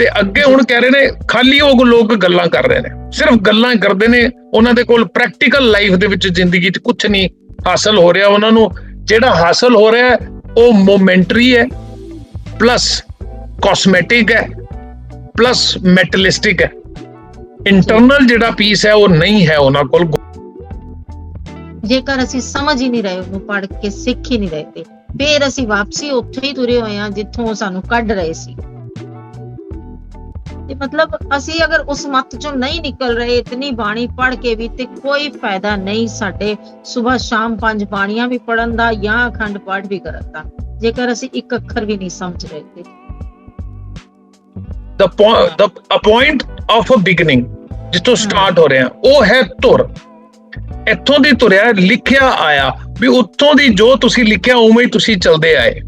ਤੇ ਅੱਗੇ ਹੁਣ ਕਹਿ ਰਹੇ ਨੇ, ਖਾਲੀ ਉਹ ਲੋਕ ਗੱਲਾਂ ਕਰ ਰਹੇ ਨੇ। ਸਿਰਫ ਗੱਲਾਂ ਕਰਦੇ ਨੇ, ਉਹਨਾਂ ਦੇ ਕੋਲ ਪ੍ਰੈਕਟੀਕਲ ਲਾਈਫ ਦੇ ਵਿੱਚ ਜ਼ਿੰਦਗੀ 'ਚ ਕੁਝ ਨਹੀਂ ਹਾਸਲ ਹੋ ਰਿਹਾ ਉਹਨਾਂ ਨੂੰ। ਜਿਹੜਾ ਹਾਸਲ ਹੋ ਰਿਹਾ ਉਹ ਮੋਮੈਂਟਰੀ ਹੈ ਪਲੱਸ ਕਾਸਮੈਟਿਕ ਹੈ ਪਲੱਸ ਮੈਟਲਿਸਟਿਕ ਹੈ। ਇੰਟਰਨਲ ਜਿਹੜਾ ਪੀਸ ਹੈ, ਉਹ ਨਹੀਂ ਹੈ ਉਹਨਾਂ ਕੋਲ। ਜੇਕਰ ਅਸੀਂ ਸਮਝ ਹੀ ਨਹੀਂ ਰਹੇ, ਉਹਨੂੰ ਪੜ੍ਹ ਕੇ ਸਿੱਖ ਹੀ ਨਹੀਂ ਰਹੇ ਤੇ, ਫੇਰ ਅਸੀਂ ਵਾਪਸੀ ਉੱਥੇ ਹੀ ਤੁਰੇ ਹੋਏ ਆ ਜਿੱਥੋਂ ਉਹ ਸਾਨੂੰ ਕੱਢ ਰਹੇ ਸੀ। ਤੇ ਮਤਲਬ ਅਸੀਂ ਅਗਰ ਉਸ ਮੱਤ ਚੋਂ ਨਹੀਂ ਨਿਕਲ ਰਹੇ ਇਤਨੀ ਬਾਣੀ ਪੜ੍ਹ ਕੇ ਵੀ ਤੇ ਕੋਈ ਫਾਇਦਾ ਨਹੀਂ ਸਾਡੇ ਸਵੇਰ ਸ਼ਾਮ ਪੰਜ ਬਾਣੀਆਂ ਵੀ ਪੜਨ ਦਾ ਜਾਂ ਅਖੰਡ ਪਾਠ ਵੀ ਕਰਨ ਦਾ ਜੇਕਰ ਅਸੀਂ ਇੱਕ ਅੱਖਰ ਵੀ ਨਹੀਂ ਸਮਝ ਰਹੇ ਤੇ। The a point of a beginning ਜਿੱਥੋਂ ਸਟਾਰਟ ਹੋ ਰਿਹਾ ਉਹ ਹੈ ਧੁਰ। ਇੱਥੋਂ ਦੀ ਤੁਰਿਆ ਲਿਖਿਆ ਆਇਆ ਵੀ ਉੱਥੋਂ ਦੀ ਜੋ ਤੁਸੀਂ ਲਿਖਿਆ ਉਵੇਂ ਹੀ ਤੁਸੀਂ ਚਲਦੇ ਆਏ।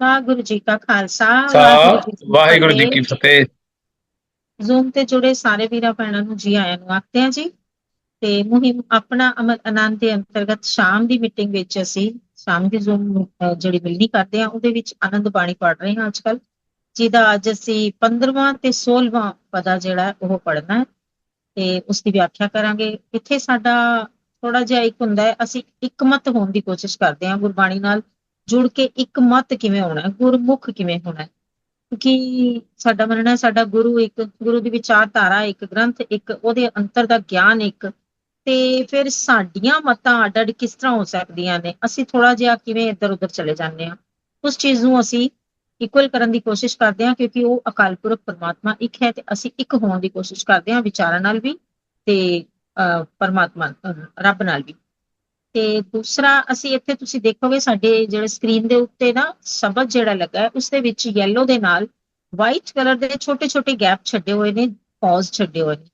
ਵਾਹਿਗੁਰੂ ਜੀ ਕਾ ਖਾਲਸਾ ਵਾਹਿਗੁਰੂ ਜੀ ਕੀ ਫਤਿਹ। ਜ਼ੂਮ ਤੇ ਜੁੜੇ ਸਾਰੇ ਵੀਰਾਂ ਭੈਣਾਂ ਨੂੰ ਜੀ ਆਇਆਂ ਨੂੰ ਆਖਦੇ ਹਾਂ ਜੀ ਤੇ ਮੁਹਿੰਮ ਆਪਣਾ ਅਮਰ ਆਨੰਦ ਦੇ ਅੰਤਰਗਤ ਸ਼ਾਮ ਦੀ ਮੀਟਿੰਗ ਵਿੱਚ ਅਸੀਂ ਸ਼ਾਮ ਦੀ ਜ਼ੂਮ ਜਿਹੜੀ ਮਿਲਣੀ ਕਰਦੇ ਹਾਂ ਉਹਦੇ ਵਿੱਚ ਆਨੰਦ ਬਾਣੀ ਪੜ੍ਹ ਰਹੇ ਹਾਂ ਅੱਜਕੱਲ ਜਿਹਦਾ ਅੱਜ ਅਸੀਂ 15ਵਾਂ ਤੇ 16ਵਾਂ ਪਦਾ ਜਿਹੜਾ ਉਹ ਪੜ੍ਹਨਾ ਹੈ। ਤੇ ਉਸ ਦੀ ਵਿਆਖਿਆ ਕਰਾਂਗੇ। ਇੱਥੇ ਸਾਡਾ ਥੋੜਾ ਜਿਹਾ ਇੱਕ ਹੁੰਦਾ ਹੈ ਅਸੀਂ ਇੱਕਮਤ ਹੋਣ ਦੀ ਕੋਸ਼ਿਸ਼ ਕਰਦੇ ਹਾਂ ਗੁਰਬਾਣੀ ਨਾਲ। ਜੁੜ ਕੇ ਇੱਕ ਮਤ ਕਿਵੇਂ ਹੋਣਾ ਹੈ ਗੁਰਮੁਖ ਕਿਵੇਂ ਹੋਣਾ ਹੈ? ਕਿਉਂਕਿ ਸਾਡਾ ਮੰਨਣਾ ਸਾਡਾ ਗੁਰੂ ਇੱਕ ਗੁਰੂ ਦੀ ਵਿਚਾਰਧਾਰਾ ਇੱਕ ਗ੍ਰੰਥ ਇੱਕ ਉਹਦੇ ਅੰਤਰ ਦਾ ਗਿਆਨ ਇੱਕ। ਤੇ ਫਿਰ ਸਾਡੀਆਂ ਮਤਾਂ ਅੱਡ ਅੱਡ ਕਿਸ ਤਰ੍ਹਾਂ ਹੋ ਸਕਦੀਆਂ ਨੇ? ਅਸੀਂ ਥੋੜਾ ਜਿਹਾ ਕਿਵੇਂ ਇੱਧਰ ਉੱਧਰ ਚਲੇ ਜਾਂਦੇ ਹਾਂ? ਉਸ ਚੀਜ਼ ਨੂੰ ਅਸੀਂ ਇਕੁਅਲ ਕਰਨ ਦੀ ਕੋਸ਼ਿਸ਼ ਕਰਦੇ ਹਾਂ ਕਿਉਂਕਿ ਉਹ ਅਕਾਲ ਪੁਰਖ ਪਰਮਾਤਮਾ ਇੱਕ ਹੈ ਤੇ ਅਸੀਂ ਇੱਕ ਹੋਣ ਦੀ ਕੋਸ਼ਿਸ਼ ਕਰਦੇ ਹਾਂ ਵਿਚਾਰਾਂ ਨਾਲ ਵੀ ਤੇ ਅਹ, ਪਰਮਾਤਮਾ ਰੱਬ ਨਾਲ ਵੀ। ਤੇ ਦੂਸਰਾ, ਅਸੀਂ ਇੱਥੇ ਤੁਸੀਂ ਦੇਖੋਗੇ ਸਾਡੇ ਜਿਹੜੇ ਸਕਰੀਨ ਦੇ ਉੱਤੇ ਨਾ ਸ਼ਬਦ ਜਿਹੜਾ ਲੱਗਾ ਹੈ ਉਸ ਦੇ ਵਿੱਚ ਯੈਲੋ ਦੇ ਨਾਲ ਵਾਈਟ ਕਲਰ ਦੇ ਛੋਟੇ ਛੋਟੇ ਗੈਪ ਛੱਡੇ ਹੋਏ ਨੇ ਪੌਜ਼ ਛੱਡੇ ਹੋਏ ਨੇ।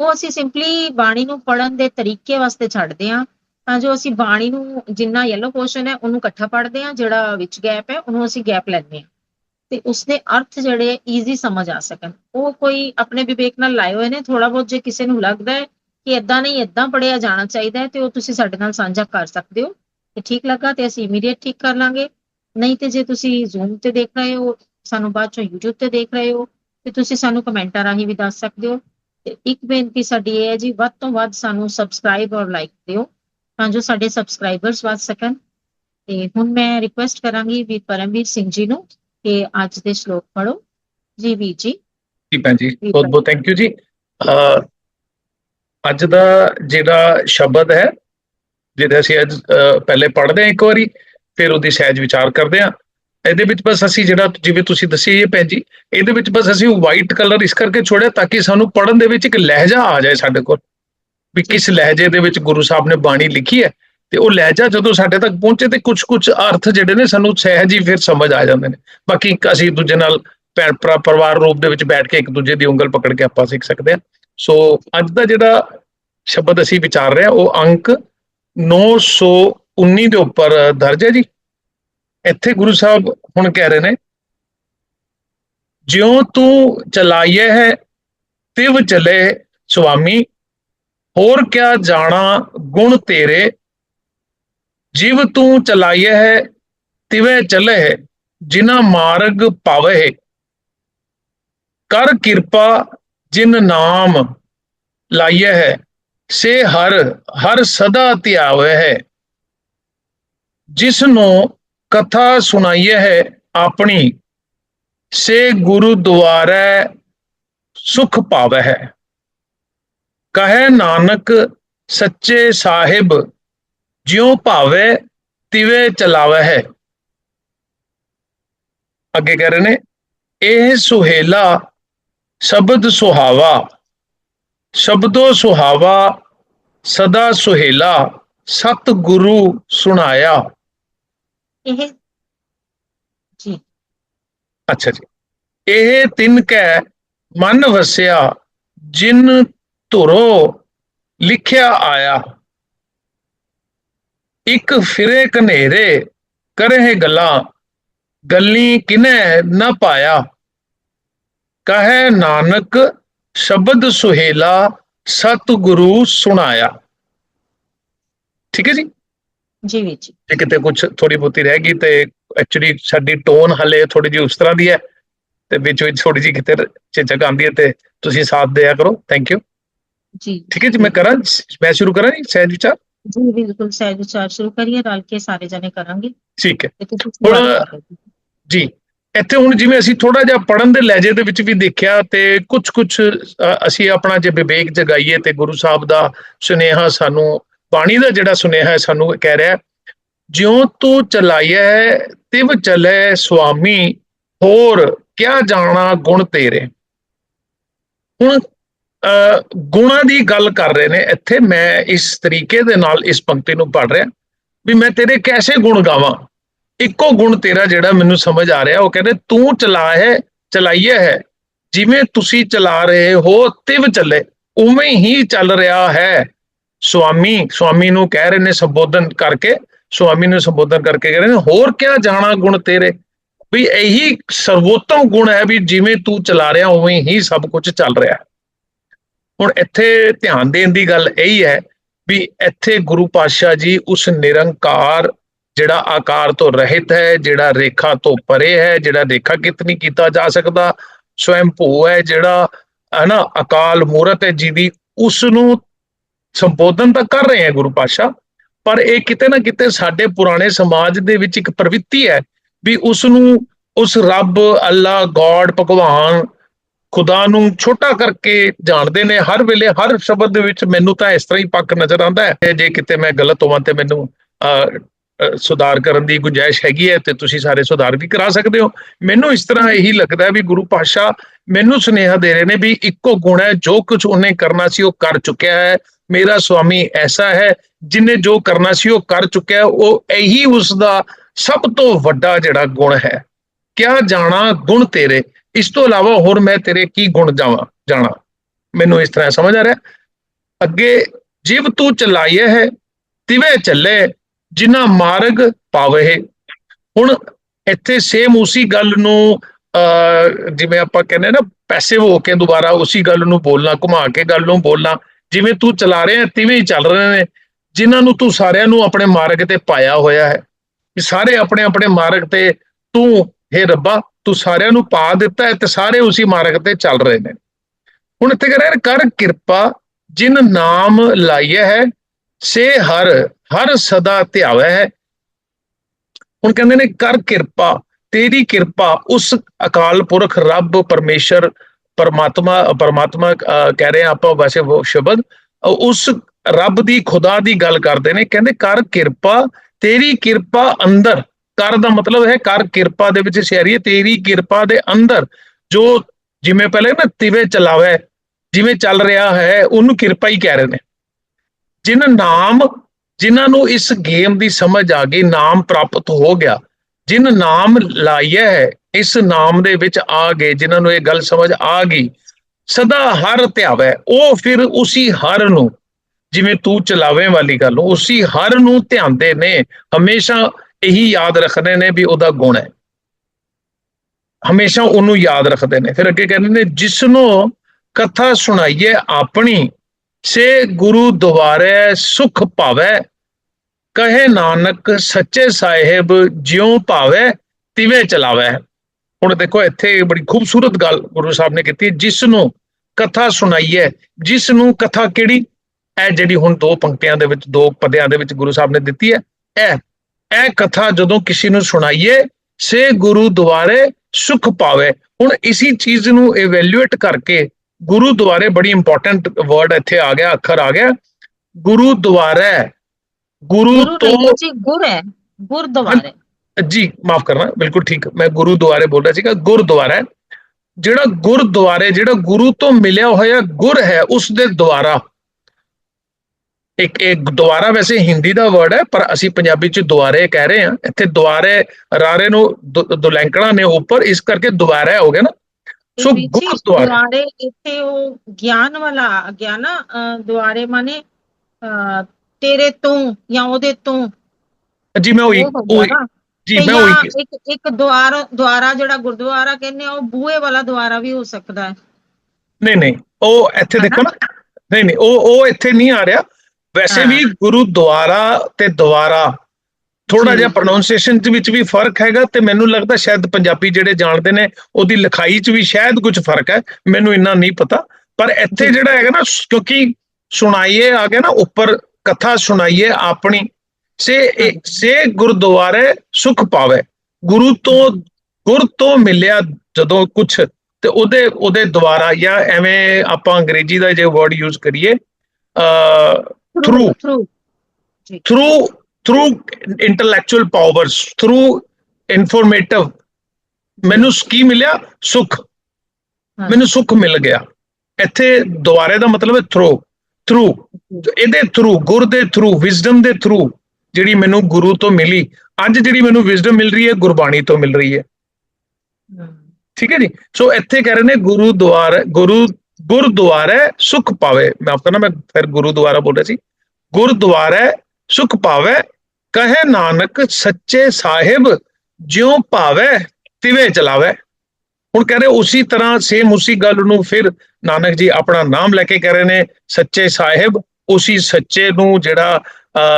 ਉਹ ਅਸੀਂ ਸਿੰਪਲੀ ਬਾਣੀ ਨੂੰ ਪੜਨ ਦੇ ਤਰੀਕੇ ਵਾਸਤੇ ਛੱਡਦੇ ਹਾਂ, ਤਾਂ ਜੋ ਅਸੀਂ ਬਾਣੀ ਨੂੰ ਜਿੰਨਾ ਯੈਲੋ ਪੋਰਸ਼ਨ ਹੈ, ਉਹਨੂੰ ਇਕੱਠਾ ਪੜ੍ਹਦੇ ਹਾਂ, ਜਿਹੜਾ ਵਿੱਚ ਗੈਪ ਹੈ, ਉਹਨੂੰ ਅਸੀਂ ਗੈਪ ਲੈਂਦੇ ਹਾਂ। ਤੇ ਉਸਦੇ ਅਰਥ ਜਿਹੜੇ ਈਜ਼ੀ ਸਮਝ ਆ ਸਕਣ। ਉਹ ਕੋਈ ਆਪਣੇ ਵਿਵੇਕ ਨਾਲ ਲਾਏ ਹੋਏ ਨੇ ਥੋੜਾ ਬਹੁਤ ਜੇ ਕਿਸੇ ਨੂੰ ਲੱਗਦਾ ਹੈ ਕਿ ਇਦਾਂ ਨਹੀਂ ਇਦਾਂ ਪੜਿਆ ਜਾਣਾ ਚਾਹੀਦਾ ਹੈ ਤੇ ਉਹ ਤੁਸੀਂ ਸਾਡੇ ਨਾਲ ਸਾਂਝਾ ਕਰ ਸਕਦੇ ਹੋ। ਤੇ ਠੀਕ ਲੱਗਾ ਤੇ ਅਸੀਂ ਇਮੀਡੀਏਟ ਠੀਕ ਕਰ ਲਾਂਗੇ। ਨਹੀਂ ਤੇ ਜੇ ਤੁਸੀਂ ਜ਼ੂਮ ਤੇ ਦੇਖ ਰਹੇ ਹੋ ਸਾਨੂੰ ਬਾਅਦ ਚੋਂ YouTube ਤੇ ਦੇਖ ਰਹੇ ਹੋ ਤੇ ਤੁਸੀਂ ਸਾਨੂੰ ਕਮੈਂਟਾਂ ਰਾਹੀਂ ਵੀ ਦੱਸ ਸਕਦੇ ਹੋ। ਤੇ ਇੱਕ ਬੇਨਤੀ ਸਾਡੀ ਇਹ ਹੈ ਜੀ ਵੱਧ ਤੋਂ ਵੱਧ ਸਾਨੂੰ ਸਬਸਕ੍ਰਾਈਬ ਔਰ ਲਾਈਕ ਦਿਓ ਤਾਂ ਜੋ ਸਾਡੇ ਸਬਸਕ੍ਰਾਈਬਰਸ ਵੱਧ ਸਕਣ। ਤੇ ਹੁਣ ਮੈਂ ਰਿਕੁਐਸਟ ਕਰਾਂਗੀ ਵੀ ਪਰਮਵੀਰ ਸਿੰਘ ਜੀ ਨੂੰ ਕਿ ਅੱਜ ਦੇ ਸ਼ਲੋਕ ਪੜੋ ਜੀ ਵੀਰ ਜੀ। ਜੀ ਭੈਣ ਜੀ ਬਹੁਤ ਬਹੁਤ ਥੈਂਕ ਯੂ ਜੀ। ਅੱਜ ਦਾ ਜਿਹੜਾ ਸ਼ਬਦ ਹੈ ਜਿਹਦੇ ਅਸੀਂ ਅੱਜ ਅਹ, ਪਹਿਲੇ ਪੜ੍ਹਦੇ ਹਾਂ ਇੱਕ ਵਾਰੀ ਫਿਰ ਉਹਦੀ ਸਹਿਜ ਵਿਚਾਰ ਕਰਦੇ ਹਾਂ। ਇਹਦੇ ਵਿੱਚ ਬਸ ਅਸੀਂ ਜਿਹੜਾ ਜਿਵੇਂ ਤੁਸੀਂ ਦੱਸੀ ਇਹ ਭੈਣ ਜੀ ਇਹਦੇ ਵਿੱਚ ਬਸ ਅਸੀਂ ਵਾਈਟ ਕਲਰ ਇਸ ਕਰਕੇ ਛੋੜਿਆ ਤਾਂ ਕਿ ਸਾਨੂੰ ਪੜ੍ਹਨ ਦੇ ਵਿੱਚ ਇੱਕ ਲਹਿਜਾ ਆ ਜਾਏ ਸਾਡੇ ਕੋਲ। ਵੀ ਕਿਸ ਲਹਿਜੇ ਦੇ ਵਿੱਚ ਗੁਰੂ ਸਾਹਿਬ ਨੇ ਬਾਣੀ ਲਿਖੀ ਹੈ ਤੇ ਉਹ ਲਹਿਜਾ ਜਦੋਂ ਸਾਡੇ ਤੱਕ ਪਹੁੰਚੇ ਤੇ ਕੁਝ ਕੁਝ ਅਰਥ ਜਿਹੜੇ ਨੇ ਸਾਨੂੰ ਸਹਿਜ ਹੀ ਫਿਰ ਸਮਝ ਆ ਜਾਂਦੇ ਨੇ। ਬਾਕੀ ਅਸੀਂ ਦੂਜੇ ਨਾਲ ਭੈਣ ਭਰਾ ਪਰਿਵਾਰ ਰੂਪ ਦੇ ਵਿੱਚ ਬੈਠ ਕੇ ਇੱਕ ਦੂਜੇ ਦੀ ਉਂਗਲ ਪਕੜ ਕੇ ਆਪਾਂ ਸਿੱਖ ਸਕਦੇ ਹਾਂ। ਸੋ ਅੱਜ ਦਾ ਜਿਹੜਾ ਸ਼ਬਦ ਅਸੀਂ ਵਿਚਾਰ ਰਹੇ ਹਾਂ, ਉਹ ਅੰਕ 919 ਦੇ ਉੱਪਰ ਦਰਜ ਹੈ ਜੀ। ਇੱਥੇ ਗੁਰੂ ਸਾਹਿਬ ਹੁਣ ਕਹਿ ਰਹੇ ਨੇ, ਜਿਉ ਤੂੰ ਚਲਾਈਏ ਹੈ, ਤਿਵ ਚਲੇ ਸੁਆਮੀ, ਹੋਰ ਕਿਆ ਜਾਣਾ ਗੁਣ ਤੇਰੇ, ਜਿਵ ਤੂੰ ਚਲਾਈਏ ਹੈ, ਤਿਵੇ ਚਲੇ ਹੈ ਜਿਨਾ ਮਾਰਗ ਪਾਵੇ ਕਰ ਕਿਰਪਾ ਜਿਨ ਨਾਮ ਲਾਈਏ ਹੈ, ਸੇ ਹਰ ਹਰ ਸਦਾ ਧਿਆਵੇ ਹੈ। ਜਿਸ ਨੂੰ ਕਥਾ ਸੁਣਾਈਏ ਹੈ ਆਪਣੀ, ਸੇ ਗੁਰੂ ਦੁਆਰੇ ਸੁਖ ਪਾਵੇ ਹੈ। ਕਹੇ ਨਾਨਕ, ਸੱਚੇ ਸਾਹਿਬ, ਜਿਉ ਭਾਵੇ, ਤਿਵੇ ਚਲਾਵੇ ਹੈ। ਅੱਗੇ ਕਹਿ ਰਹੇ ਨੇ, ਇਹ ਸੁਹੇਲਾ ਸ਼ਬਦ ਸੁਹਾਵਾ ਸ਼ਬਦੋ ਸੁਹਾਵਾ ਸਦਾ ਸੁਹੇਲਾ ਸਤ ਗੁਰੂ ਸੁਣਾਇਆ। ਇਹ ਜੀ। ਅੱਛਾ ਜੀ। ਇਹ ਤਿੰਨ ਕੈ ਮਨ ਵਸਿਆ ਜਿਨ ਧੁਰੋ ਲਿਖਿਆ ਆਇਆ। ਇੱਕ ਫਿਰੇ ਕਨੇਰੇ ਕਰੇ ਗੱਲਾਂ ਗੱਲੀ ਕਿਨੈ ਨਾ ਪਾਇਆ। ਕਹੇ ਨਾਨਕ ਸ਼ਬਦ ਸੁਹੇਲਾ ਸਤ ਗੁਰੂ ਸੁਣਾਇਆ। ਠੀਕ ਹੈ ਜੀ? ਜੀ ਵੀਰ ਜੀ। ਜੇ ਕਿਤੇ ਕੁਝ ਥੋੜੀ ਬਹੁਤੀ ਰਹਿ ਗਈ ਤੇ ਐਕਚੁਅਲੀ ਸਾਡੀ ਟੋਨ ਹਲੇ ਥੋੜੀ ਜਿਹੀ ਉਸ ਤਰ੍ਹਾਂ ਦੀ ਹੈ ਤੇ ਵਿੱਚ ਵਿੱਚ ਥੋੜੀ ਜਿਹੀ ਕਿਤੇ ਝਿਜਕ ਆਉਂਦੀ ਹੈ ਤੇ ਤੁਸੀਂ ਸਾਥ ਦਿਆ ਕਰੋ। ਥੈਂਕ ਯੂ ਜੀ। ਠੀਕ ਹੈ ਜੀ ਮੈਂ ਕਰਾਂ ਮੈਂ ਸ਼ੁਰੂ ਕਰਾਂ ਜੀ ਸਹਿਜ ਵਿਚਾਰ? ਜੀ ਬਿਲਕੁਲ ਸਹਿਜ ਵਿਚਾਰ ਸ਼ੁਰੂ ਕਰੀਏ ਰਲ ਕੇ ਸਾਰੇ ਜਣੇ ਕਰਾਂਗੇ। ਠੀਕ ਹੈ। ਹੁਣ- ਜੀ। ਇੱਥੇ ਹੁਣ ਜਿਵੇਂ ਅਸੀਂ ਥੋੜਾ ਜਿਹਾ ਪੜਨ ਦੇ ਲਹਿਜੇ ਦੇ ਵਿੱਚ ਵੀ ਦੇਖਿਆ ਤੇ ਕੁਝ ਕੁਝ ਅਸੀਂ ਆਪਣਾ ਜੇ ਵਿਵੇਕ ਜਗਾਈਏ ਤੇ ਗੁਰੂ ਸਾਹਿਬ ਦਾ ਸੁਨੇਹਾ ਸਾਨੂੰ ਬਾਣੀ ਦਾ ਜਿਹੜਾ ਸੁਨੇਹਾ ਹੈ ਸਾਨੂੰ ਕਹਿ ਰਿਹਾ ਹੈ, ਜਿਉ ਤੂੰ ਚਲਾਈਐ ਤਿਵ ਚਲੇ ਸੁਆਮੀ ਹੋਰ ਕਿਆ ਜਾਣਾ ਗੁਣ ਤੇਰੇ? ਹੁਣ ਅਹ, ਗੁਣਾਂ ਦੀ ਗੱਲ ਕਰ ਰਹੇ ਨੇ ਇੱਥੇ ਮੈਂ ਇਸ ਤਰੀਕੇ ਦੇ ਨਾਲ ਇਸ ਪੰਕਤੀ ਨੂੰ ਪੜ ਰਿਹਾ ਵੀ ਮੈਂ ਤੇਰੇ ਕੈਸੇ ਗੁਣ ਗਾਵਾਂ? ਇੱਕੋ ਗੁਣ ਤੇਰਾ ਜਿਹੜਾ ਮੈਨੂੰ ਸਮਝ ਆ ਰਿਹਾ, ਉਹ ਕਹਿੰਦੇ ਤੂੰ ਚਲਾ ਹੈ, ਚਲਾਈਏ ਹੈ। ਜਿਵੇਂ ਤੁਸੀਂ ਚਲਾ ਰਹੇ ਹੋ, ਤਿਵ ਚੱਲੇ, ਉਵੇਂ ਹੀ ਚੱਲ ਰਿਹਾ ਹੈ। ਸੁਆਮੀ ਸੁਆਮੀ ਨੂੰ ਕਹਿ ਰਹੇ ਨੇ ਸੰਬੋਧਨ ਕਰਕੇ, ਸੁਆਮੀ ਨੂੰ ਸੰਬੋਧਨ ਕਰਕੇ ਕਹਿ ਰਹੇ ਨੇ, ਹੋਰ ਕਿਆ ਜਾਣਾ ਗੁਣ ਤੇਰੇ? ਵੀ ਇਹੀ ਸਰਵੋਤਮ ਗੁਣ ਹੈ ਵੀ ਜਿਵੇਂ ਤੂੰ ਚਲਾ ਰਿਹਾ, ਉਵੇਂ ਹੀ ਸਭ ਕੁਝ ਚੱਲ ਰਿਹਾ। ਹੈ ਹੁਣ ਇੱਥੇ ਧਿਆਨ ਦੇਣ ਦੀ ਗੱਲ ਇਹੀ ਹੈ ਵੀ ਇੱਥੇ ਗੁਰੂ ਪਾਤਸ਼ਾਹ ਜੀ ਉਸ ਨਿਰੰਕਾਰ ਜਿਹੜਾ ਆਕਾਰ ਤੋਂ ਰਹਿਤ ਹੈ ਜਿਹੜਾ ਰੇਖਾ ਤੋਂ ਪਰੇ ਹੈ ਜਿਹੜਾ ਰੇਖਾ ਕਿਤ ਨਹੀਂ ਕੀਤਾ ਜਾ ਸਕਦਾ ਸਵੈੰ ਭੂ ਹੈ ਜਿਹੜਾ ਹੈ ਨਾ ਅਕਾਲ ਮੂਰਤ ਹੈ ਜਿਹਦੀ ਉਸ ਨੂੰ ਸੰਬੋਧਨ ਤਾਂ ਕਰ ਰਹੇ ਹੈ ਗੁਰੂ ਪਾਤਸ਼ਾਹ ਪਰ ਇਹ ਕਿਤੇ ਨਾ ਕਿਤੇ ਸਾਡੇ ਪੁਰਾਣੇ ਸਮਾਜ ਦੇ ਵਿੱਚ ਇੱਕ ਪ੍ਰਵਿਰਤੀ ਹੈ ਵੀ ਉਸ ਨੂੰ ਉਸ ਰੱਬ ਅੱਲਾ ਗੋਡ ਭਗਵਾਨ ਖੁਦਾ ਨੂੰ ਛੋਟਾ ਕਰਕੇ ਜਾਣਦੇ ਨੇ ਹਰ ਵੇਲੇ ਹਰ ਸ਼ਬਦ ਦੇ ਵਿੱਚ ਮੈਨੂੰ ਤਾਂ ਇਸ ਤਰ੍ਹਾਂ ਹੀ ਪੱਕ ਨਜ਼ਰ ਆਉਂਦਾ ਹੈ। ਜੇ ਕਿਤੇ ਮੈਂ ਗਲਤ ਹੋਵਾਂ ਤੇ ਮੈਨੂੰ ਅਹ, ਸੁਧਾਰ ਕਰਨ ਦੀ ਗੁੰਜਾਇਸ਼ ਹੈਗੀ ਹੈ ਤੇ ਤੁਸੀਂ ਸਾਰੇ ਸੁਧਾਰ ਵੀ ਕਰਾ ਸਕਦੇ ਹੋ। ਮੈਨੂੰ ਇਸ ਤਰ੍ਹਾਂ ਇਹੀ ਲੱਗਦਾ ਵੀ ਗੁਰੂ ਪਾਤਸ਼ਾਹ ਮੈਨੂੰ ਸੁਨੇਹਾ ਦੇ ਰਹੇ ਨੇ ਵੀ ਇੱਕੋ ਗੁਣ ਹੈ, ਜੋ ਕੁਝ ਉਹਨੇ ਕਰਨਾ ਸੀ ਉਹ ਕਰ ਚੁੱਕਿਆ ਹੈ। ਮੇਰਾ ਸੁਆਮੀ ਐਸਾ ਹੈ, ਜਿਨੇ ਜੋ ਕਰਨਾ ਸੀ ਉਹ ਕਰ ਚੁੱਕਿਆ ਉਹ ਇਹੀ ਉਸ ਦਾ ਸਭ ਤੋਂ ਵੱਡਾ ਜਿਹੜਾ ਗੁਣ ਹੈ। ਕਿਆ ਜਾਣਾ ਗੁਣ ਤੇਰੇ, ਇਸ ਤੋਂ ਇਲਾਵਾ ਹੋਰ ਮੈਂ ਤੇਰੇ ਕੀ ਗੁਣ ਜਾਵਾਂ, ਜਾਣਾ। ਮੈਨੂੰ ਇਸ ਤਰ੍ਹਾਂ ਸਮਝ ਆ ਰਿਹਾ। ਅੱਗੇ, ਜਿਵ ਤੂੰ ਚਲਾਈਏ ਹੈ, ਤਿਵੇਂ ਚੱਲੇ ਜਿਨ੍ਹਾਂ ਮਾਰਗ ਪਾਵੇ। ਹੁਣ ਇੱਥੇ ਸੇਮ ਉਸੇ ਗੱਲ ਨੂੰ ਅਹ, ਜਿਵੇਂ ਆਪਾਂ ਕਹਿੰਦੇ ਨਾ ਪੈਸਿਵ ਹੋ ਕੇ ਦੁਬਾਰਾ ਉਸੇ ਗੱਲ ਨੂੰ ਬੋਲਣਾ ਘੁਮਾ ਕੇ ਗੱਲ ਨੂੰ ਬੋਲਣਾ ਜਿਵੇਂ ਤੂੰ ਚਲਾ ਰਿਹਾ ਤਿਵੇਂ ਹੀ ਚੱਲ ਰਹੇ ਨੇ ਜਿਨ੍ਹਾਂ ਨੂੰ ਤੂੰ ਸਾਰਿਆਂ ਨੂੰ ਆਪਣੇ ਮਾਰਗ ਤੇ ਪਾਇਆ ਹੋਇਆ ਹੈ। ਵੀ ਸਾਰੇ ਆਪਣੇ ਆਪਣੇ ਮਾਰਗ ਤੇ ਤੂੰ हे ਰੱਬਾ ਤੂੰ ਸਾਰਿਆਂ ਨੂੰ ਪਾ ਦਿੱਤਾ ਹੈ ਤੇ ਸਾਰੇ ਉਸੇ ਮਾਰਗ ਤੇ ਚੱਲ ਰਹੇ ਨੇ। ਹੁਣ ਇੱਥੇ ਕਹਿੰਦੇ ਨੇ ਕਰ ਕਿਰਪਾ ਜਿਨ ਨਾਮ ਲਾਈਏ ਹੈ ਸੇ ਹਰ ਹਰ ਸਦਾ ਧਿਆਵੈ। ਹੈ ਹੁਣ ਕਹਿੰਦੇ ਨੇ, ਕਰ ਕਿਰਪਾ, ਤੇਰੀ ਕਿਰਪਾ, ਉਸ ਅਕਾਲ ਪੁਰਖ ਰੱਬ ਪਰਮੇਸ਼ਰ, ਪਰਮਾਤਮਾ ਪਰਮਾਤਮਾ ਕਹਿ ਰਹੇ ਹਾਂ ਆਪਾਂ ਵੈਸੇ ਉਹ ਸ਼ਬਦ ਉਸ ਰੱਬ ਦੀ, ਖੁਦਾ ਦੀ ਗੱਲ ਕਰਦੇ ਨੇ। ਕਹਿੰਦੇ, ਕਰ ਕਿਰਪਾ, ਤੇਰੀ ਕਿਰਪਾ ਅੰਦਰ। ਕਰ ਦਾ ਮਤਲਬ ਹੈ, ਕਰ ਕਿਰਪਾ ਦੇ ਵਿੱਚ ਸ਼ਹਿਰੀਏ, ਤੇਰੀ ਕਿਰਪਾ ਦੇ ਅੰਦਰ। ਜੋ ਜਿਵੇਂ ਪਹਿਲੇ ਨਾ, ਤਿਵੇਂ ਚਲਾਵੇ, ਜਿਵੇਂ ਚੱਲ ਰਿਹਾ ਹੈ, ਉਹਨੂੰ ਕਿਰਪਾ ਹੀ ਕਹਿ ਰਹੇ ਨੇ। ਜਿਨ ਨਾਮ ਜਿਨ੍ਹਾਂ ਨੂੰ ਇਸ ਗੇਮ ਦੀ ਸਮਝ ਆ ਗਈ, ਨਾਮ ਪ੍ਰਾਪਤ ਹੋ ਗਿਆ। ਜਿਨ ਨਾਮ ਲਾਇਆ ਹੈ, ਇਸ ਨਾਮ ਦੇ ਵਿੱਚ ਆ ਗਏ, ਜਿਨ੍ਹਾਂ ਨੂੰ ਇਹ ਗੱਲ ਸਮਝ ਆ ਗਈ, ਸਦਾ ਹਰ ਧਿਆਵੇ, ਉਹ ਫਿਰ ਉਸੇ ਹਰ ਨੂੰ, ਜਿਵੇਂ ਤੂੰ ਚਲਾਵੇਂ ਵਾਲੀ ਗੱਲ ਨੂੰ ਹਰ ਨੂੰ ਧਿਆਉਂਦੇ ਨੇ, ਹਮੇਸ਼ਾ ਇਹੀ ਯਾਦ ਰੱਖਦੇ ਨੇ ਵੀ ਉਹਦਾ ਗੁਣ ਹੈ। ਹਮੇਸ਼ਾ ਉਹਨੂੰ ਯਾਦ ਰੱਖਦੇ ਨੇ। ਫਿਰ ਅੱਗੇ ਕਹਿੰਦੇ ਨੇ ਜਿਸ ਨੂੰ ਕਥਾ ਸੁਣਾਈਏ ਆਪਣੀ, ਸੇ ਗੁਰੂ ਦੁਆਰੇ ਸੁਖ ਭਾਵੇ ਕਹੇ ਨਾਨਕ, ਸੱਚੇ ਸਾਹਿਬ ਜਿਉ ਭਾਵੇ, ਤਿਵੇਂ ਚਲਾਵੇ। ਹੁਣ ਦੇਖੋ, ਇੱਥੇ ਬੜੀ ਖੂਬਸੂਰਤ ਗੱਲ ਗੁਰੂ ਸਾਹਿਬ ਨੇ ਕੀਤੀ ਜਿਸ ਨੂੰ ਕਥਾ ਸੁਣਾਈਏ। ਜਿਸ ਨੂੰ ਕਥਾ ਕਿਹੜੀ? ਇਹ ਜਿਹੜੀ ਹੁਣ ਦੋ ਪੰਕਤੀਆਂ ਦੇ ਵਿੱਚ, ਦੋ ਪਦਿਆਂ ਦੇ ਵਿੱਚ ਗੁਰੂ ਸਾਹਿਬ ਨੇ ਦਿੱਤੀ ਹੈ, ਇਹ ਇਹ ਕਥਾ ਜਦੋਂ ਕਿਸੇ ਨੂੰ ਸੁਣਾਈਏ, ਸੇ ਗੁਰੂ ਦੁਆਰੇ ਸੁਖ ਪਾਵੇ। ਹੁਣ ਇਸੀ ਚੀਜ਼ ਨੂੰ ਇਵੈਲੂਏਟ ਕਰਕੇ ਗੁਰੂ ਦੁਆਰੇ ਬੜੀ ਇੰਪੋਰਟੈਂਟ ਵਰਡ ਇੱਥੇ ਆ ਗਿਆ, ਅੱਖਰ ਆ ਗਿਆ। ਗੁਰੂ ਦੁਆਰੇ ਤੋਂ ਨਹੀਂ ਜੀ ਗੁਰ ਹੈ ਗੁਰਦੁਆਰੇ ਜੀ ਮਾਫ ਕਰਨਾ ਬਿਲਕੁਲ ਠੀਕ। ਮੈਂ ਗੁਰੂ ਦੁਆਰੇ ਬੋਲ ਰਿਹਾ ਸੀਗਾ ਗੁਰਦੁਆਰਾ ਹੈ। ਜਿਹੜਾ ਗੁਰਦੁਆਰੇ ਜਿਹੜਾ ਗੁਰੂ ਤੋਂ ਮਿਲਿਆ ਹੋਇਆ ਗੁਰ ਹੈ ਉਸ ਦੇ ਦੁਆਰਾ। ਇੱਕ ਇੱਕ ਦੁਆਰਾ ਵੈਸੇ ਹਿੰਦੀ ਦਾ ਵਰਡ ਹੈ ਪਰ ਅਸੀਂ ਪੰਜਾਬੀ ਚ ਦੁਆਰੇ ਕਹਿ ਰਹੇ ਹਾਂ। ਇੱਥੇ ਦੁਆਰੇ ਰਾਰੇ ਨੂੰ ਦੁ- ਦੁਲੈਂਕਣਾ ਨੇ ਉੱਪਰ ਇਸ ਕਰਕੇ ਦੁਆਰਾ ਹੋ ਗਿਆ ਨਾ। ਸੋ ਗੁਰਦੁਆਰੇ ਦੁਆਰੇ। ਇੱਥੇ ਉਹ ਗਿਆਨ ਵਾਲਾ ਗਿਆ ਨਾ ਦੁਆਰੇ ਮਾਨੇ ਤੇਰੇ ਤੋਂ ਜਾਂ ਉਹਦੇ ਤੋਂ। ਜੀ ਮੈਂ ਉਹੀ ਉਹ ਹੋ ਗਿਆ ਉਹੀ ਨਾ। ਜੀ ਤੇ ਮੈਂ ਜਾਂ ਉਹੀ ਇੱਕ ਇੱਕ ਦੁਆਰ ਦੁਆਰਾ ਜਿਹੜਾ ਗੁਰਦੁਆਰਾ ਕਹਿੰਦੇ ਆ ਉਹ ਬੂਹੇ ਵਾਲਾ ਦੁਆਰਾ ਵੀ ਹੋ ਸਕਦਾ ਹੈ। ਨਹੀਂ ਨਹੀਂ ਉਹ ਇੱਥੇ ਦੇਖੋ ਨਾ। ਨਹੀਂ ਨਹੀਂ ਉਹ ਉਹ ਇੱਥੇ ਨਹੀਂ ਆ ਰਿਹਾ। ਵੈਸੇ ਹਾਂ। ਵੀ ਗੁਰੂ ਦੁਆਰਾ ਤੇ ਦੁਆਰਾ ਥੋੜਾ ਜੀ। ਜਿਹਾ ਪ੍ਰੋਨਾਂਸੀਏਸ਼ਨ ਚ ਵਿੱਚ ਵੀ ਫ਼ਰਕ ਹੈਗਾ ਤੇ ਮੈਨੂੰ ਲੱਗਦਾ ਸ਼ਾਇਦ ਪੰਜਾਬੀ ਜਿਹੜੇ ਜਾਣਦੇ ਨੇ ਉਹਦੀ ਲਿਖਾਈ ਚ ਵੀ ਸ਼ਾਇਦ ਕੁਝ ਫ਼ਰਕ ਹੈ। ਮੈਨੂੰ ਇੰਨਾ ਨਹੀਂ ਪਤਾ। ਪਰ ਇੱਥੇ ਜੀ। ਜਿਹੜਾ ਹੈਗਾ ਨਾ ਕਿਉਂਕਿ ਸੁਣਾਈਏ ਆ ਗਿਆ ਨਾ ਉੱਪਰ ਕਥਾ ਸੁਣਾਈਏ ਆਪਣੀ। ਸੇ ਸੇ ਗੁਰਦੁਆਰੇ ਸੁਖ ਪਾਵੇ। ਗੁਰੂ ਤੋਂ ਗੁਰ ਤੋਂ ਮਿਲਿਆ ਜਦੋਂ ਕੁਝ ਤੇ ਉਹਦੇ ਉਹਦੇ ਦੁਆਰਾ ਜਾਂ ਐਵੇਂ ਆਪਾਂ ਅੰਗਰੇਜ਼ੀ ਦਾ ਜੇ ਵਰਡ ਯੂਜ਼ ਕਰੀਏ Through. Through through through intellectual powers through informative ਮੈਨੂੰ ਕੀ ਮਿਲਿਆ? ਸੁਖ। ਮੈਨੂੰ ਸੁਖ ਮਿਲ ਗਿਆ। ਇੱਥੇ ਦੁਆਰੇ ਦਾ ਮਤਲਬ ਹੈ ਥਰੂ ਥਰੂ ਇਹਦੇ ਥਰੂ ਗੁਰ ਦੇ ਥਰੂ ਵਿਜ਼ਡਮ ਦੇ ਥਰੂ ਜਿਹੜੀ ਮੈਨੂੰ ਗੁਰੂ ਤੋਂ ਮਿਲੀ, ਅੱਜ ਜਿਹੜੀ ਮੈਨੂੰ ਵਿਜ਼ਡਮ ਮਿਲ ਰਹੀ ਹੈ, ਗੁਰਬਾਣੀ ਤੋਂ ਮਿਲ ਰਹੀ ਹੈ। ਠੀਕ ਹੈ ਜੀ? ਸੋ ਇੱਥੇ ਕਹਿ ਰਹੇ ਨੇ ਗੁਰੂ ਦੁਆਰ ਗੁਰੂ, ਗੁਰਦੁਆਰੇ ਸੁਖ ਪਾਵੇ। ਮੈਂ ਆਪਕਾ ਨਾ ਮੈਂ ਫਿਰ ਗੁਰੂ ਦੁਆਰਾ ਬੋਲ ਰਿਹਾ ਸੀ। ਗੁਰਦੁਆਰਾ ਸੁਖ ਪਾਵੇ, ਕਹੇ ਨਾਨਕ ਸੱਚੇ ਸਾਹਿਬ, ਜਿਉ ਭਾਵੇ, ਤਿਵੇਂ ਚਲਾਵੇ। ਹੁਣ ਕਹਿ ਰਹੇ ਉਸੇ ਤਰ੍ਹਾਂ ਸੇਮ ਉਸੇ ਗੱਲ ਨੂੰ ਫਿਰ ਨਾਨਕ ਜੀ ਆਪਣਾ ਨਾਮ ਲੈ ਕੇ ਕਹਿ ਰਹੇ ਨੇ, ਸੱਚੇ ਸਾਹਿਬ ਉਸੇ ਸੱਚੇ ਨੂੰ ਜਿਹੜਾ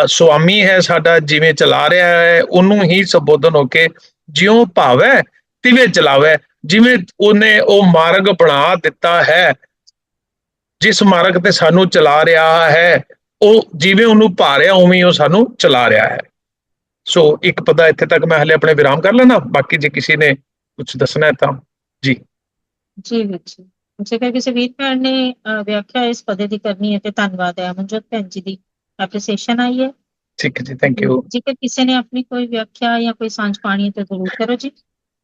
ਸੁਆਮੀ ਹੈ ਸਾਡਾ, ਜਿਵੇਂ ਚਲਾ ਰਿਹਾ ਹੈ, ਉਹਨੂੰ ਹੀ ਸੰਬੋਧਨ ਹੋ ਕੇ ਜਿਉ ਭਾਵੈ, ਤਿਵੇਂ ਚਲਾਵੇ। ਜਿਵੇਂ ਉਹਨੇ ਉਹ ਮਾਰਗ ਬਣਾ ਦਿੱਤਾ ਹੈ, ਜਿਸ ਮਾਰਗ ਤੇ ਸਾਨੂੰ ਚਲਾ ਰਿਹਾ ਹੈ, ਉਹ ਜਿਵੇਂ ਉਹਨੂੰ ਪਾ ਰਿਹਾ ਉਵੇਂ ਉਹ ਸਾਨੂੰ ਚਲਾ ਰਿਹਾ ਹੈ। ਸੋ ਇੱਕ ਪਤਾ ਇੱਥੇ ਤੱਕ ਮੈਂ ਹਲੇ ਆਪਣੇ ਵਿਰਾਮ ਕਰ ਲੈਣਾ ਬਾਕੀ ਜੇ ਕਿਸੇ ਨੇ ਕੁਝ ਦੱਸਣਾ ਹੈ ਤਾਂ, ਜੀ। ਵੀਰ ਜੀ ਜੇਕਰ ਕਿਸੇ ਵੀਰ ਭੈਣ ਨੇ ਵਿਆਖਿਆ ਇਸ ਪਦੇ ਦੀ ਕਰਨੀ ਹੈ ਤੇ ਧੰਨਵਾਦ ਹੈ। ਅਮਨਜੋਤ ਭੈਣ ਜੀ ਦੀ ਐਪਰੀਸੀਏਸ਼ਨ ਆਈ ਹੈ। ਠੀਕ ਹੈ ਜੀ ਥੈਂਕ ਯੂ ਜੇਕਰ ਕਿਸੇ ਨੇ ਆਪਣੀ ਕੋਈ ਵਿਆਖਿਆ ਜਾਂ ਕੋਈ ਸਾਂਝ ਪਾਣੀ ਹੈ ਤਾਂ ਜ਼ਰੂਰ ਕਰੋ ਜੀ।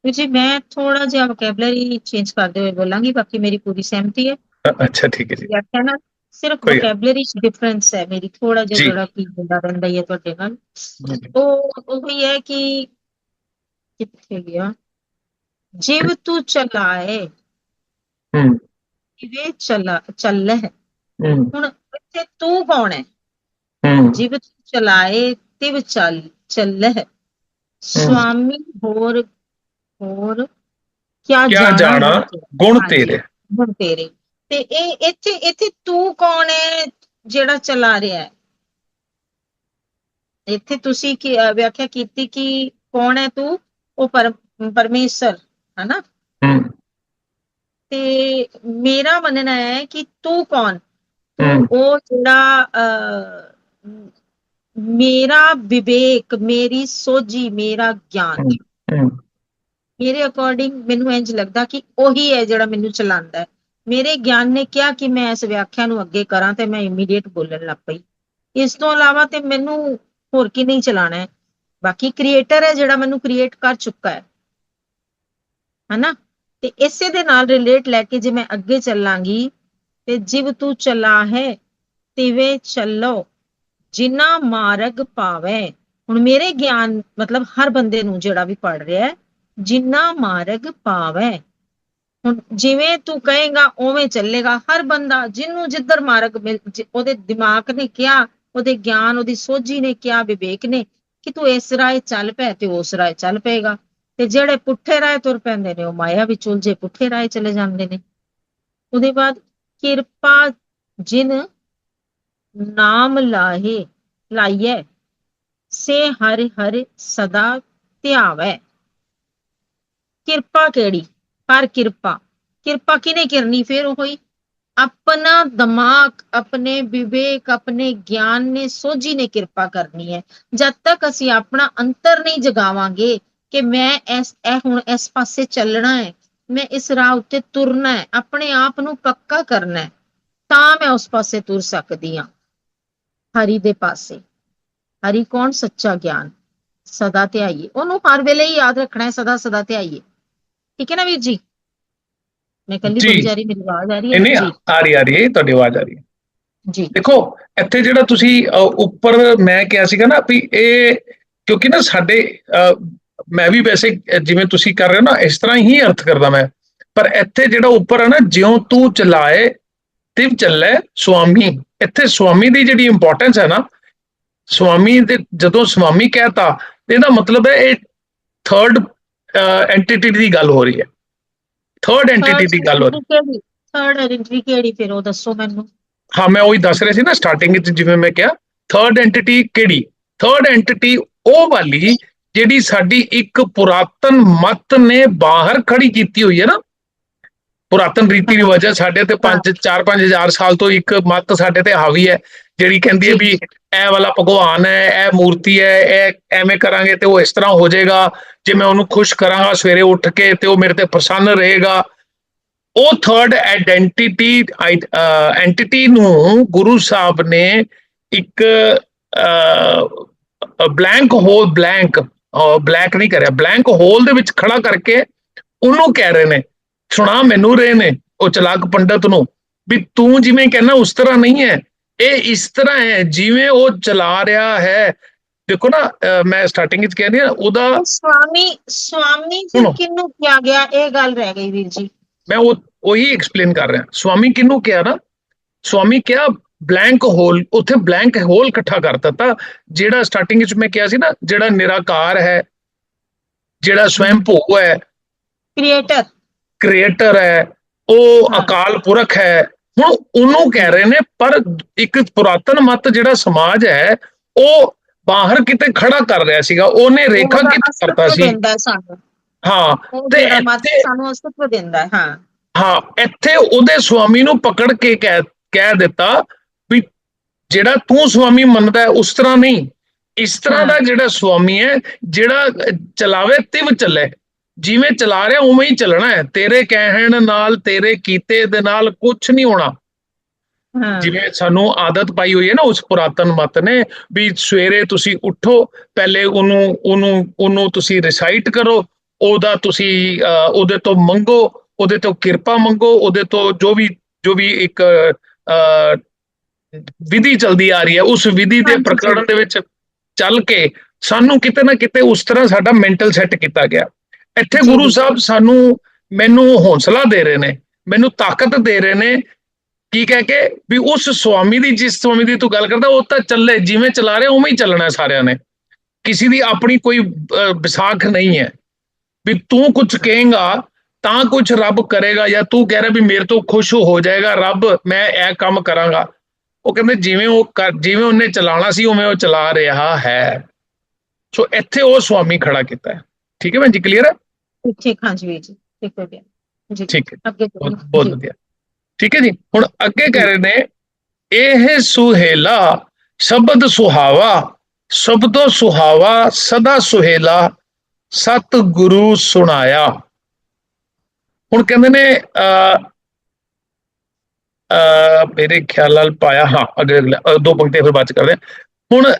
ਵੀਰ ਜੀ ਮੈਂ ਥੋੜਾ ਜਿਹਾ ਵੋਕੈਬਲਰੀ ਚੇਂਜ ਕਰਦੇ ਹੋਏ ਬੋਲਾਂਗੀ ਬਾਕੀ ਮੇਰੀ ਪੂਰੀ ਸਹਿਮਤੀ ਹੈ। ਅੱਛਾ ਠੀਕ ਹੈ ਜੀ। ਵਿਆਖਿਆ ਨਾਲ ਸਿਰਫ ਕੋਈ- ਵੋਕੈਬਲਰੀ ਚ ਡਿਫਰੈਂਸ ਹੈ ਮੇਰੀ ਥੋੜਾ ਜਿਹਾ ਜੀ। ਜਿਹੜਾ ਕੀ ਹੁੰਦਾ ਰਹਿੰਦਾ ਹੀ ਹੈ ਤੁਹਾਡੇ ਨਾਲ। ਉਹ ਉਹ ਹੀ ਹੈ ਕਿ ਕਿੱਥੇ ਗਿਆ? ਜਿਵ ਤੂੰ ਚਲਾਏ ਹੂੰ। ਜਿਵੇਂ ਚਲਾ ਚੱਲ। ਹੈ। ਹੁਣ ਇੱਥੇ ਤੂੰ ਕੌਣ ਹੈ। ਜਿਵ ਚਲਾਏ ਤਿਵ ਚੱਲ ਚੱਲ। ਹੈ। ਸੁਆਮੀ ਹੋਰ ਹੋਰ ਕਿਆ ਜਾਣਾ ਗੁਣ। ਤੇਰੇ। ਗੁਣ ਤੇਰੇ। ਤੇ ਇਹ ਇੱਥੇ ਇੱਥੇ ਤੂੰ ਕੌਣ ਹੈ ਜਿਹੜਾ ਚਲਾ ਰਿਹਾ ਹੈ? ਇੱਥੇ ਤੁਸੀਂ ਕੀ ਵਿਆਖਿਆ ਕੀਤੀ ਕਿ ਕੌਣ ਹੈ ਤੂੰ? ਉਹ ਪਰ ਪਰਮੇਸ਼ਰ ਹਨਾ? ਤੇ ਮੇਰਾ ਮੰਨਣਾ ਹੈ ਕਿ ਤੂੰ ਕੌਣ? ਉਹ ਜਿਹੜਾ ਮੇਰਾ ਵਿਵੇਕ ਮੇਰੀ ਸੋਝੀ ਮੇਰਾ ਗਿਆਨ। ਮੇਰੇ ਅਕੋਰਡਿੰਗ ਮੈਨੂੰ ਇੰਜ ਲੱਗਦਾ ਕਿ ਉਹੀ ਹੈ ਜਿਹੜਾ ਮੈਨੂੰ ਚਲਾਉਂਦਾ ਹੈ। ਮੇਰੇ ਗਿਆਨ ਨੇ ਕਿਹਾ ਕਿ ਮੈਂ ਇਸ ਵਿਆਖਿਆ ਨੂੰ ਅੱਗੇ ਕਰਾਂ ਤੇ ਮੈਂ ਇਮੀਡੀਏਟ ਬੋਲਣ ਲੱਗ ਪਈ। ਇਸ ਤੋਂ ਇਲਾਵਾ ਤੇ ਮੈਨੂੰ ਹੋਰ ਕੀ ਨਹੀਂ ਚਲਾਣਾ ਹੈ। ਬਾਕੀ ਕ੍ਰੀਏਟਰ ਹੈ ਜਿਹੜਾ ਮੈਨੂੰ ਕ੍ਰੀਏਟ ਕਰ ਚੁੱਕਾ ਹੈ। ਹਨਾ? ਤੇ ਇਸੇ ਦੇ ਨਾਲ ਰਿਲੇਟ ਲੈ ਕੇ ਜੇ ਮੈਂ ਅੱਗੇ ਚੱਲਾਂਗੀ, ਤੇ ਜਿਵ ਤੂੰ ਚਲਾ ਹੈ ਤਿਵੇਂ ਚੱਲੋ, ਜਿਨਾ ਮਾਰਗ ਪਾਵੇ। ਹੁਣ ਮੇਰੇ ਗਿਆਨ, ਮਤਲਬ ਹਰ ਬੰਦੇ ਨੂੰ ਜਿਹੜਾ ਵੀ ਪੜ ਰਿਹਾ ਹੈ, ਜਿੰਨਾ ਮਾਰਗ ਪਾਵੇ। ਹੁਣ ਜਿਵੇਂ ਤੂੰ ਕਹੇਗਾ, ਉਵੇਂ ਚੱਲੇਗਾ। ਹਰ ਬੰਦਾ ਜਿਹਨੂੰ ਜਿੱਧਰ ਮਾਰਗ ਮਿਲ ਉਹਦੇ ਦਿਮਾਗ ਨੇ ਕਿਹਾ, ਉਹਦੇ ਗਿਆਨ, ਉਹਦੀ ਸੋਝੀ ਨੇ ਕਿਹਾ, ਵਿਵੇਕ ਨੇ, ਕਿ ਤੂੰ ਇਸ ਰਾਹ ਚੱਲ ਪੈ ਤੇ ਉਸ ਰਾਹ ਚੱਲ ਪਏਗਾ। ਤੇ ਜਿਹੜੇ ਪੁੱਠੇ ਰਾਹ ਤੁਰ ਪੈਂਦੇ ਨੇ, ਉਹ ਮਾਇਆ ਵਿੱਚ ਉਲਝੇ ਪੁੱਠੇ ਰਾਹ ਚਲੇ ਜਾਂਦੇ ਨੇ। ਉਹਦੇ ਬਾਅਦ ਕਿਰਪਾ ਜਿਨ ਨਾਮ ਲਾਹੇ, ਲਾਈਐ, ਸੇ ਹਰ ਹਰ ਸਦਾ ਧਿਆਵੈ। ਕਿਰਪਾ ਕਿਹੜੀ? ਪਰ ਕਿਰਪਾ। ਕਿਰਪਾ ਕਿਨੇ ਕਰਨੀ ਫਿਰ ਉਹੀ ਆਪਣਾ ਦਿਮਾਗ, ਆਪਣੇ ਵਿਵੇਕ, ਆਪਣੇ ਗਿਆਨ ਨੇ ਸੋਝੀ ਨੇ ਕਿਰਪਾ ਕਰਨੀ ਹੈ। ਜਦ ਤੱਕ ਅਸੀਂ ਆਪਣਾ ਅੰਤਰ ਨਹੀਂ ਜਗਾਵਾਂਗੇ ਕਿ ਮੈਂ ਇਸ ਇਹ ਹੁਣ ਇਸ ਪਾਸੇ ਚੱਲਣਾ ਹੈ ਮੈਂ ਇਸ ਰਾਹ ਉੱਤੇ ਤੁਰਨਾ ਹੈ ਆਪਣੇ ਆਪ ਨੂੰ ਪੱਕਾ ਕਰਨਾ ਹੈ ਤਾਂ ਮੈਂ ਉਸ ਪਾਸੇ ਤੁਰ ਸਕਦੀ ਹਾਂ। ਹਰੀ ਦੇ ਪਾਸੇ। ਹਰੀ ਕੌਣ? ਸੱਚਾ ਗਿਆਨ। ਸਦਾ ਧਿਆਈਏ ਉਹਨੂੰ ਹਰ ਵੇਲੇ ਹੀ ਯਾਦ ਰੱਖਣਾ ਹੈ ਸਦਾ ਸਦਾ ਧਿਆਈਏ ਠੀਕ ਹੈ ਨਾ ਵੀਰ ਜੀ? ਮੈਂ ਕੱਲੀ। ਬੋਲੀ ਜਾ ਰਹੀ ਮੇਰੀ ਆਵਾਜ਼ ਆ ਰਹੀ ਹੈ ਨਹੀਂ ਆ ਰਹੀ ਆ ਰਹੀ ਹੈ ਤੁਹਾਡੀ ਆਵਾਜ਼ ਆ ਰਹੀ ਹੈ। ਜੀ। ਦੇਖੋ ਇੱਥੇ ਜਿਹੜਾ ਤੁਸੀਂ ਉੱਪਰ ਮੈਂ ਕਿਹਾ ਸੀਗਾ ਨਾ ਵੀ ਇਹ ਕਿਉਂਕਿ ਨਾ ਸਾਡੇ ਮੈਂ ਵੀ ਵੈਸੇ ਜਿਵੇਂ ਤੁਸੀਂ ਕਰ ਰਹੇ ਹੋ ਨਾ ਇਸ ਤਰ੍ਹਾਂ ਹੀ ਅਰਥ ਕਰਦਾ ਮੈਂ। ਪਰ ਇੱਥੇ ਜਿਹੜਾ ਉੱਪਰ ਹੈ ਨਾ ਜਿਉਂ ਤੂੰ ਚਲਾਏ ਤਿਵ ਚੱਲੇ ਸੁਆਮੀ। ਇੱਥੇ ਸੁਆਮੀ ਦੀ ਜਿਹੜੀ ਇੰਪੋਰਟੈਂਸ ਹੈ ਨਾ ਸੁਆਮੀ ਦੇ ਜਦੋਂ ਸੁਆਮੀ ਕਹਤਾ ਇਹਦਾ ਮਤਲਬ ਹੈ ਇਹ ਥਰਡ ਐਂਟੀਟੀ ਦੀ ਗੱਲ ਹੋ ਰਹੀ ਹੈ। ਥਰਡ ਐਂਟੀਟੀ ਦੀ ਗੱਲ ਹੋ ਰਹੀ ਹੈ। ਥਰਡ ਆਇਡੈਂਟੀ ਕਿਹੜੀ ਫਿਰ ਉਹ ਦੱਸੋ ਮੈਨੂੰ। ਹਾਂ ਮੈਂ ਉਹੀ ਦੱਸ ਰਿਹਾ ਸੀ ਨਾ ਸਟਾਰਟਿੰਗ ਵਿੱਚ ਜਿਵੇਂ ਮੈਂ ਕਿਹਾ ਥਰਡ ਐਂਟੀਟੀ ਕਿਹੜੀ? ਥਰਡ ਐਂਟੀਟੀ ਉਹ ਵਾਲੀ ਜਿਹੜੀ ਸਾਡੀ ਇੱਕ ਪੁਰਾਤਨ ਮਤ ਨੇ ਬਾਹਰ ਖੜੀ ਕੀਤੀ ਹੋਈ ਹੈ ਨਾ ਪੁਰਾਤਨ ਰੀਤੀ ਰਿਵਾਜ ਹੈ ਸਾਡੇ ਤੇ 5 4 5000 ਸਾਲ ਤੋਂ ਇੱਕ ਮਤ ਸਾਡੇ ਤੇ ਹਾਵੀ ਹੈ ਜਿਹੜੀ ਕਹਿੰਦੀ ਹੈ ਵੀ ਇਹ ਵਾਲਾ ਭਗਵਾਨ ਹੈ ਇਹ ਮੂਰਤੀ ਹੈ ਇਹ ਐਵੇਂ ਕਰਾਂਗੇ ਤੇ ਉਹ ਇਸ ਤਰ੍ਹਾਂ ਹੋ ਜਾਏਗਾ ਜੇ ਮੈਂ ਉਹਨੂੰ ਖੁਸ਼ ਕਰਾਂਗਾ ਸਵੇਰੇ ਉੱਠ ਕੇ ਤੇ ਉਹ ਮੇਰੇ ਤੇ ਪ੍ਰਸੰਨ ਰਹੇਗਾ। ਉਹ ਥਰਡ ਆਇਡੈਂਟੀਟੀ ਐਂਟੀਟੀ ਨੂੰ ਗੁਰੂ ਸਾਹਿਬ ਨੇ ਇੱਕ ਬਲੈਂਕ ਹੋਲ ਬਲੈਂਕ ਬਲੈਕ ਨਹੀਂ ਕਰਿਆ। ਬਲੈਂਕ ਹੋਲ ਦੇ ਵਿੱਚ ਖੜਾ ਕਰਕੇ ਉਹਨੂੰ ਕਹਿ ਰਹੇ ਨੇ ਸੁਣਾ ਮੈਨੂੰ ਰਹੇ ਨੇ ਉਹ ਚਲਾਕ ਪੰਡਤ ਨੂੰ ਵੀ ਤੂੰ ਜਿਵੇਂ ਕਹਿੰਦਾ ਉਸ ਤਰ੍ਹਾਂ ਨਹੀਂ ਹੈ। ਇਹ ਇਸ ਤਰ੍ਹਾਂ ਹੈ ਜਿਵੇਂ ਉਹ ਚਲਾ ਰਿਹਾ ਹੈ। ਦੇਖੋ ਨਾ ਮੈਂ ਸਟਾਰਟਿੰਗ ਵਿੱਚ ਕਹਿ ਰਿਹਾ ਉਹਦਾ ਸਵਾਮੀ ਸਵਾਮੀ। ਕਿਹਨੂੰ ਕਿਹਾ ਗਿਆ? ਇਹ ਗੱਲ ਰਹਿ ਗਈ ਵੀਰ ਜੀ। ਮੈਂ ਉਹ ਉਹੀ ਐਕਸਪਲੇਨ ਕਰ ਰਿਹਾ। ਸਵਾਮੀ ਕਿਹਨੂੰ ਕਿਹਾ ਨਾ? ਸਵਾਮੀ ਕਿਹਾ ਬਲੈਂਕ ਹੋਲ ਉੱਥੇ ਬਲੈਂਕ ਹੋਲ ਇਕੱਠਾ ਕਰ ਦਿੱਤਾ ਜਿਹੜਾ ਸਟਾਰਟਿੰਗ ਵਿੱਚ ਮੈਂ ਕਿਹਾ ਸੀ ਨਾ ਜਿਹੜਾ ਨਿਰਾਕਾਰ ਹੈ ਜਿਹੜਾ ਸਵੈੰ ਭੂ ਹੈ ਕ੍ਰੀਏਟਰ ਕ੍ਰੀਏਟਰ ਹੈ ਉਹ। ਅਕਾਲ ਪੁਰਖ ਹੈ ਹੁਣ ਉਹਨੂੰ ਕਹਿ ਰਹੇ ਨੇ ਪਰ ਇੱਕ ਪੁਰਾਤਨ ਮਤ ਜਿਹੜਾ ਸਮਾਜ ਹੈ ਉਹ ਬਾਹਰ ਕਿਤੇ ਖੜਾ ਕਰ ਰਿਹਾ ਸੀਗਾ ਉਹਨੇ ਰੇਖਾ ਕਿਤੇ ਕਰਤਾ ਸੀ? ਹੈ ਤੇ ਇੱਥੇ- ਸਾਨੂੰ ਅਸਤਿਤਵ ਦਿੰਦਾ ਹੈ ਹਾਂ। ਇੱਥੇ ਉਹਦੇ ਸਵਾਮੀ ਨੂੰ ਪਕੜ ਕੇ ਕਹਿ ਕਹਿ ਦਿੱਤਾ ਜਿਹੜਾ ਤੂੰ ਸਵਾਮੀ ਮੰਨਦਾ ਹੈ ਉਸ ਤਰ੍ਹਾਂ ਨਹੀਂ। ਇਸ ਤਰ੍ਹਾਂ ਦਾ ਜਿਹੜਾ ਸਵਾਮੀ ਹੈ ਜਿਹੜਾ ਚਲਾਵੇ ਤਿਵ ਚੱਲੇ। ਜਿਵੇਂ ਚਲਾ ਰਿਹਾ ਉਵੇਂ ਹੀ ਚੱਲਣਾ ਹੈ। ਤੇਰੇ ਕਹਿਣ ਨਾਲ ਤੇਰੇ ਕੀਤੇ ਦੇ ਨਾਲ ਕੁਝ ਨਹੀਂ ਹੋਣਾ। ਜਿਵੇਂ ਸਾਨੂੰ ਆਦਤ ਪਾਈ ਹੋਈ ਹੈ ਨਾ ਉਸ ਪੁਰਾਤਨ ਮਤ ਨੇ ਵੀ ਸਵੇਰੇ ਤੁਸੀਂ ਉੱਠੋ ਪਹਿਲੇ ਉਹਨੂੰ ਉਹਨੂੰ ਉਹਨੂੰ ਤੁਸੀਂ ਰਿਸਾਈਟ ਕਰੋ ਉਹਦਾ ਤੁਸੀਂ ਉਹਦੇ ਤੋਂ ਮੰਗੋ ਉਹਦੇ ਤੋਂ ਕਿਰਪਾ ਮੰਗੋ ਉਹਦੇ ਤੋਂ ਜੋ ਵੀ ਜੋ ਵੀ ਇੱਕ ਵਿਧੀ ਚਲਦੀ ਆ ਰਹੀ ਹੈ। ਉਸ ਵਿਧੀ ਦੇ ਪ੍ਰਕਰਣ ਦੇ ਵਿੱਚ ਚੱਲ ਕੇ ਸਾਨੂੰ ਕਿਤੇ ਨਾ ਕਿਤੇ ਉਸ ਤਰ੍ਹਾਂ ਸਾਡਾ ਮੈਂਟਲ ਸੈੱਟ ਕੀਤਾ ਗਿਆ। ਇੱਥੇ ਗੁਰੂ। ਸਾਹਿਬ ਸਾਨੂੰ ਮੈਨੂੰ ਹੌਸਲਾ ਦੇ ਰਹੇ ਨੇ ਮੈਨੂੰ ਤਾਕਤ ਦੇ ਰਹੇ ਨੇ। ਕੀ ਕਹਿ ਕੇ? ਵੀ ਉਸ ਸੁਆਮੀ ਦੀ ਜਿਸ ਸੁਆਮੀ ਦੀ ਤੂੰ ਗੱਲ ਕਰਦਾ ਉਹ ਤਾਂ ਚੱਲੇ ਜਿਵੇਂ ਚਲਾ ਰਿਹਾ ਉਵੇਂ ਹੀ ਚੱਲਣਾ ਸਾਰਿਆਂ ਨੇ। ਕਿਸੇ ਦੀ ਆਪਣੀ ਕੋਈ ਵਿਸਾਖ ਨਹੀਂ ਹੈ। ਵੀ ਤੂੰ ਕੁਝ ਕਹੇਗਾ ਤਾਂ ਕੁਝ ਰੱਬ ਕਰੇਗਾ ਜਾਂ ਤੂੰ ਕਹਿ ਰਿਹਾ ਵੀ ਮੇਰੇ ਤੋਂ ਖੁਸ਼ ਹੋ ਜਾਏਗਾ ਰੱਬ ਮੈਂ ਇਹ ਕੰਮ ਕਰਾਂਗਾ। ਉਹ ਕਹਿੰਦੇ ਜਿਵੇਂ ਉਹ ਜਿਵੇਂ ਉਹਨੇ ਚਲਾਉਣਾ ਸੀ ਉਵੇਂ ਉਹ ਚਲਾ ਰਿਹਾ ਹੈ। ਸੋ ਇੱਥੇ ਉਹ ਸੁਆਮੀ ਖੜਾ ਕੀਤਾ ਹੈ। ਠੀਕ ਹੈ ਭੈਣ ਜੀ ਕਲੀਅਰ ਹੈ? ਠੀਕ ਵੀਰ ਜੀ ਠੀਕ ਹੋ ਗਿਆ। ਜੀ ਠੀਕ ਹੈ। ਅੱਗੇ ਬਹੁਤ। ਵਧੀਆ। ਠੀਕ ਹੈ ਜੀ ਹੁਣ ਅੱਗੇ ਕਹਿ ਰਹੇ ਨੇ ਇਹ ਸੁਹੇਲਾ ਸ਼ਬਦ ਸੁਹਾਵਾ ਸ਼ਬਦੋ ਸੁਹਾਵਾ ਸਦਾ ਸੁਹੇਲਾ ਸਤ ਗੁਰੂ ਸੁਣਾਇਆ। ਹੁਣ ਕਹਿੰਦੇ ਨੇ ਮੇਰੇ ਖਿਆਲ ਨਾਲ ਪਾਇਆ ਹਾਂ ਅਗਲੇ ਅਗਲੇ- ਦੋ ਪੰਕਤੀਆਂ ਫਿਰ ਬਾਅਦ ਚ ਕਰਦੇ ਹਾਂ। ਹੁਣ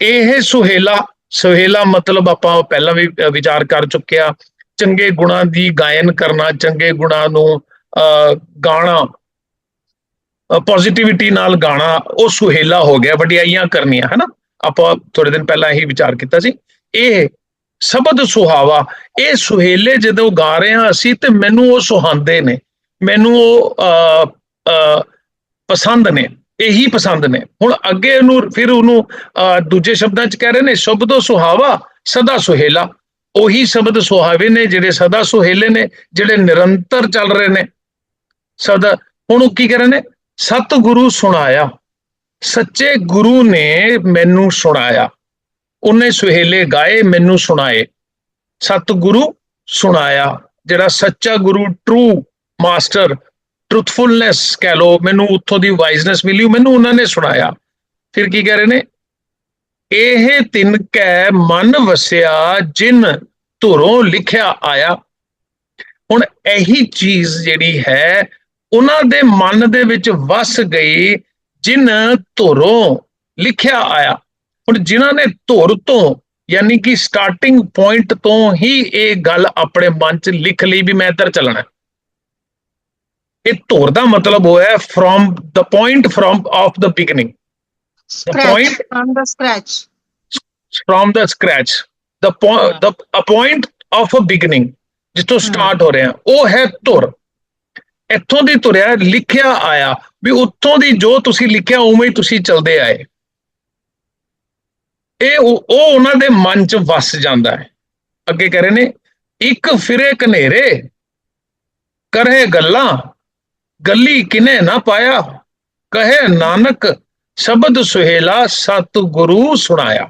ਇਹ ਸੁਹੇਲਾ ਸੁਹੇਲਾ ਮਤਲਬ ਆਪਾਂ ਪਹਿਲਾਂ ਵੀ ਵਿਚਾਰ ਕਰ ਚੁੱਕੇ ਆ ਚੰਗੇ ਗੁਣਾਂ ਦੀ ਗਾਇਨ ਕਰਨਾ ਚੰਗੇ ਗੁਣਾਂ ਨੂੰ ਅ, ਗਾਣਾ ਪੋਜ਼ਿਟਿਵਿਟੀ ਨਾਲ ਗਾਣਾ ਉਹ ਸੁਹੇਲਾ ਹੋ ਗਿਆ ਵਡਿਆਈਆਂ ਕਰਨੀਆਂ ਹਨਾ? ਆਪਾਂ ਥੋੜੇ ਦਿਨ ਪਹਿਲਾਂ ਹੀ ਵਿਚਾਰ ਕੀਤਾ ਸੀ। ਇਹ ਸ਼ਬਦ ਸੁਹਾਵਾ ਇਹ ਸੁਹੇਲੇ ਜਦੋਂ ਗਾ ਰਹੇ ਹਾਂ ਅਸੀਂ ਤੇ ਮੈਨੂੰ ਉਹ ਸੁਹਾਉਂਦੇ ਨੇ। ਮੈਨੂੰ ਉਹ ਅ, ਪਸੰਦ ਨੇ ਇਹੀ ਪਸੰਦ ਨੇ। ਹੁਣ ਅੱਗੇ ਉਹਨੂੰ ਫਿਰ ਉਹਨੂੰ ਅ, ਦੂਜੇ ਸ਼ਬਦਾਂ ਚ ਕਹਿ ਰਹੇ ਨੇ ਸ਼ਬਦੋ ਸੁਹਾਵਾ ਸਦਾ ਸੁਹੇਲਾ। ਉਹੀ ਸ਼ਬਦ ਸੁਹਾਵੇ ਨੇ ਜਿਹੜੇ ਸਦਾ ਸੁਹੇਲੇ ਨੇ ਜਿਹੜੇ ਨਿਰੰਤਰ ਚੱਲ ਰਹੇ ਨੇ। ਸਦਾ ਹੁਣ ਉਹ ਕੀ ਕਰ ਰਹੇ ਨੇ? ਸਤਿਗੁਰੂ ਸੁਣਾਇਆ। ਸੱਚੇ ਗੁਰੂ ਨੇ ਮੈਨੂੰ ਸੁਣਾਇਆ। ਉਹਨੇ ਸੁਹੇਲੇ ਗਾਏ ਮੈਨੂੰ ਸੁਣਾਏ। ਸਤਿਗੁਰੂ ਸੁਣਾਇਆ ਜਿਹੜਾ ਸੱਚਾ ਗੁਰੂ ਟਰੂ ਮਾਸਟਰ ਟਰੂਥਫੁਲਨੈਸ ਕਹਿ ਲੋ ਮੈਨੂੰ ਉੱਥੋਂ ਦੀ ਵਾਈਜ਼ਨੈਸ ਮਿਲੀ, ਮੈਨੂੰ ਉਹਨਾਂ ਨੇ ਸੁਣਾਇਆ। ਫਿਰ ਕੀ ਕਹਿ ਰਹੇ ਨੇ? ਇਹ ਤਿੰਨ ਕੈ ਮਨ ਵਸਿਆ, ਜਿਨ ਧੁਰੋਂ ਲਿਖਿਆ ਆਇਆ। ਹੁਣ ਇਹੀ ਚੀਜ਼ ਜਿਹੜੀ ਹੈ, ਉਹਨਾਂ ਦੇ ਮਨ ਦੇ ਵਿੱਚ ਵਸ ਗਈ, ਜਿਨ ਧੁਰੋਂ ਲਿਖਿਆ ਆਇਆ। ਹੁਣ ਜਿਨ੍ਹਾਂ ਨੇ ਧੁਰ ਤੋਂ, ਯਾਨੀ ਕਿ ਸਟਾਰਟਿੰਗ ਪੁਆਇੰਟ ਤੋਂ ਹੀ ਇਹ ਗੱਲ ਆਪਣੇ ਮਨ 'ਚ ਲਿਖ ਲਈ ਵੀ ਮੈਂ ਇੱਧਰ ਚੱਲਣਾ। ਇਹ ਧੁਰ ਦਾ ਮਤਲਬ ਹੋਇਆ from the point from of the beginning the scratch. from the scratch. the point the a point of a beginning ਜਿੱਥੋਂ ਸਟਾਰਟ ਹੋ ਰਿਹਾ ਉਹ ਹੈ ਧੁਰ। ਇੱਥੋਂ ਦੀ ਧੁਰਿਆ ਲਿਖਿਆ ਆਇਆ ਵੀ ਉੱਥੋਂ ਦੀ ਜੋ ਤੁਸੀਂ ਲਿਖਿਆ ਉਵੇਂ ਹੀ ਤੁਸੀਂ ਚਲਦੇ ਆਏ। ਇਹ ਉਹ ਉਹ ਉਹਨਾਂ ਦੇ ਮਨ 'ਚ ਵਸ ਜਾਂਦਾ ਹੈ। ਅੱਗੇ ਕਹ ਰਹੇ ਨੇ ਇੱਕ ਫਿਰੇ ਕਨੇਰੇ ਕਰੇ ਗੱਲਾਂ ਗੱਲੀ ਕਿਨੇ ਨਾ ਪਾਇਆ? ਕਹੇ ਨਾਨਕ ਸ਼ਬਦ ਸੁਹੇਲਾ ਸਤਿਗੁਰੂ ਸੁਣਾਇਆ।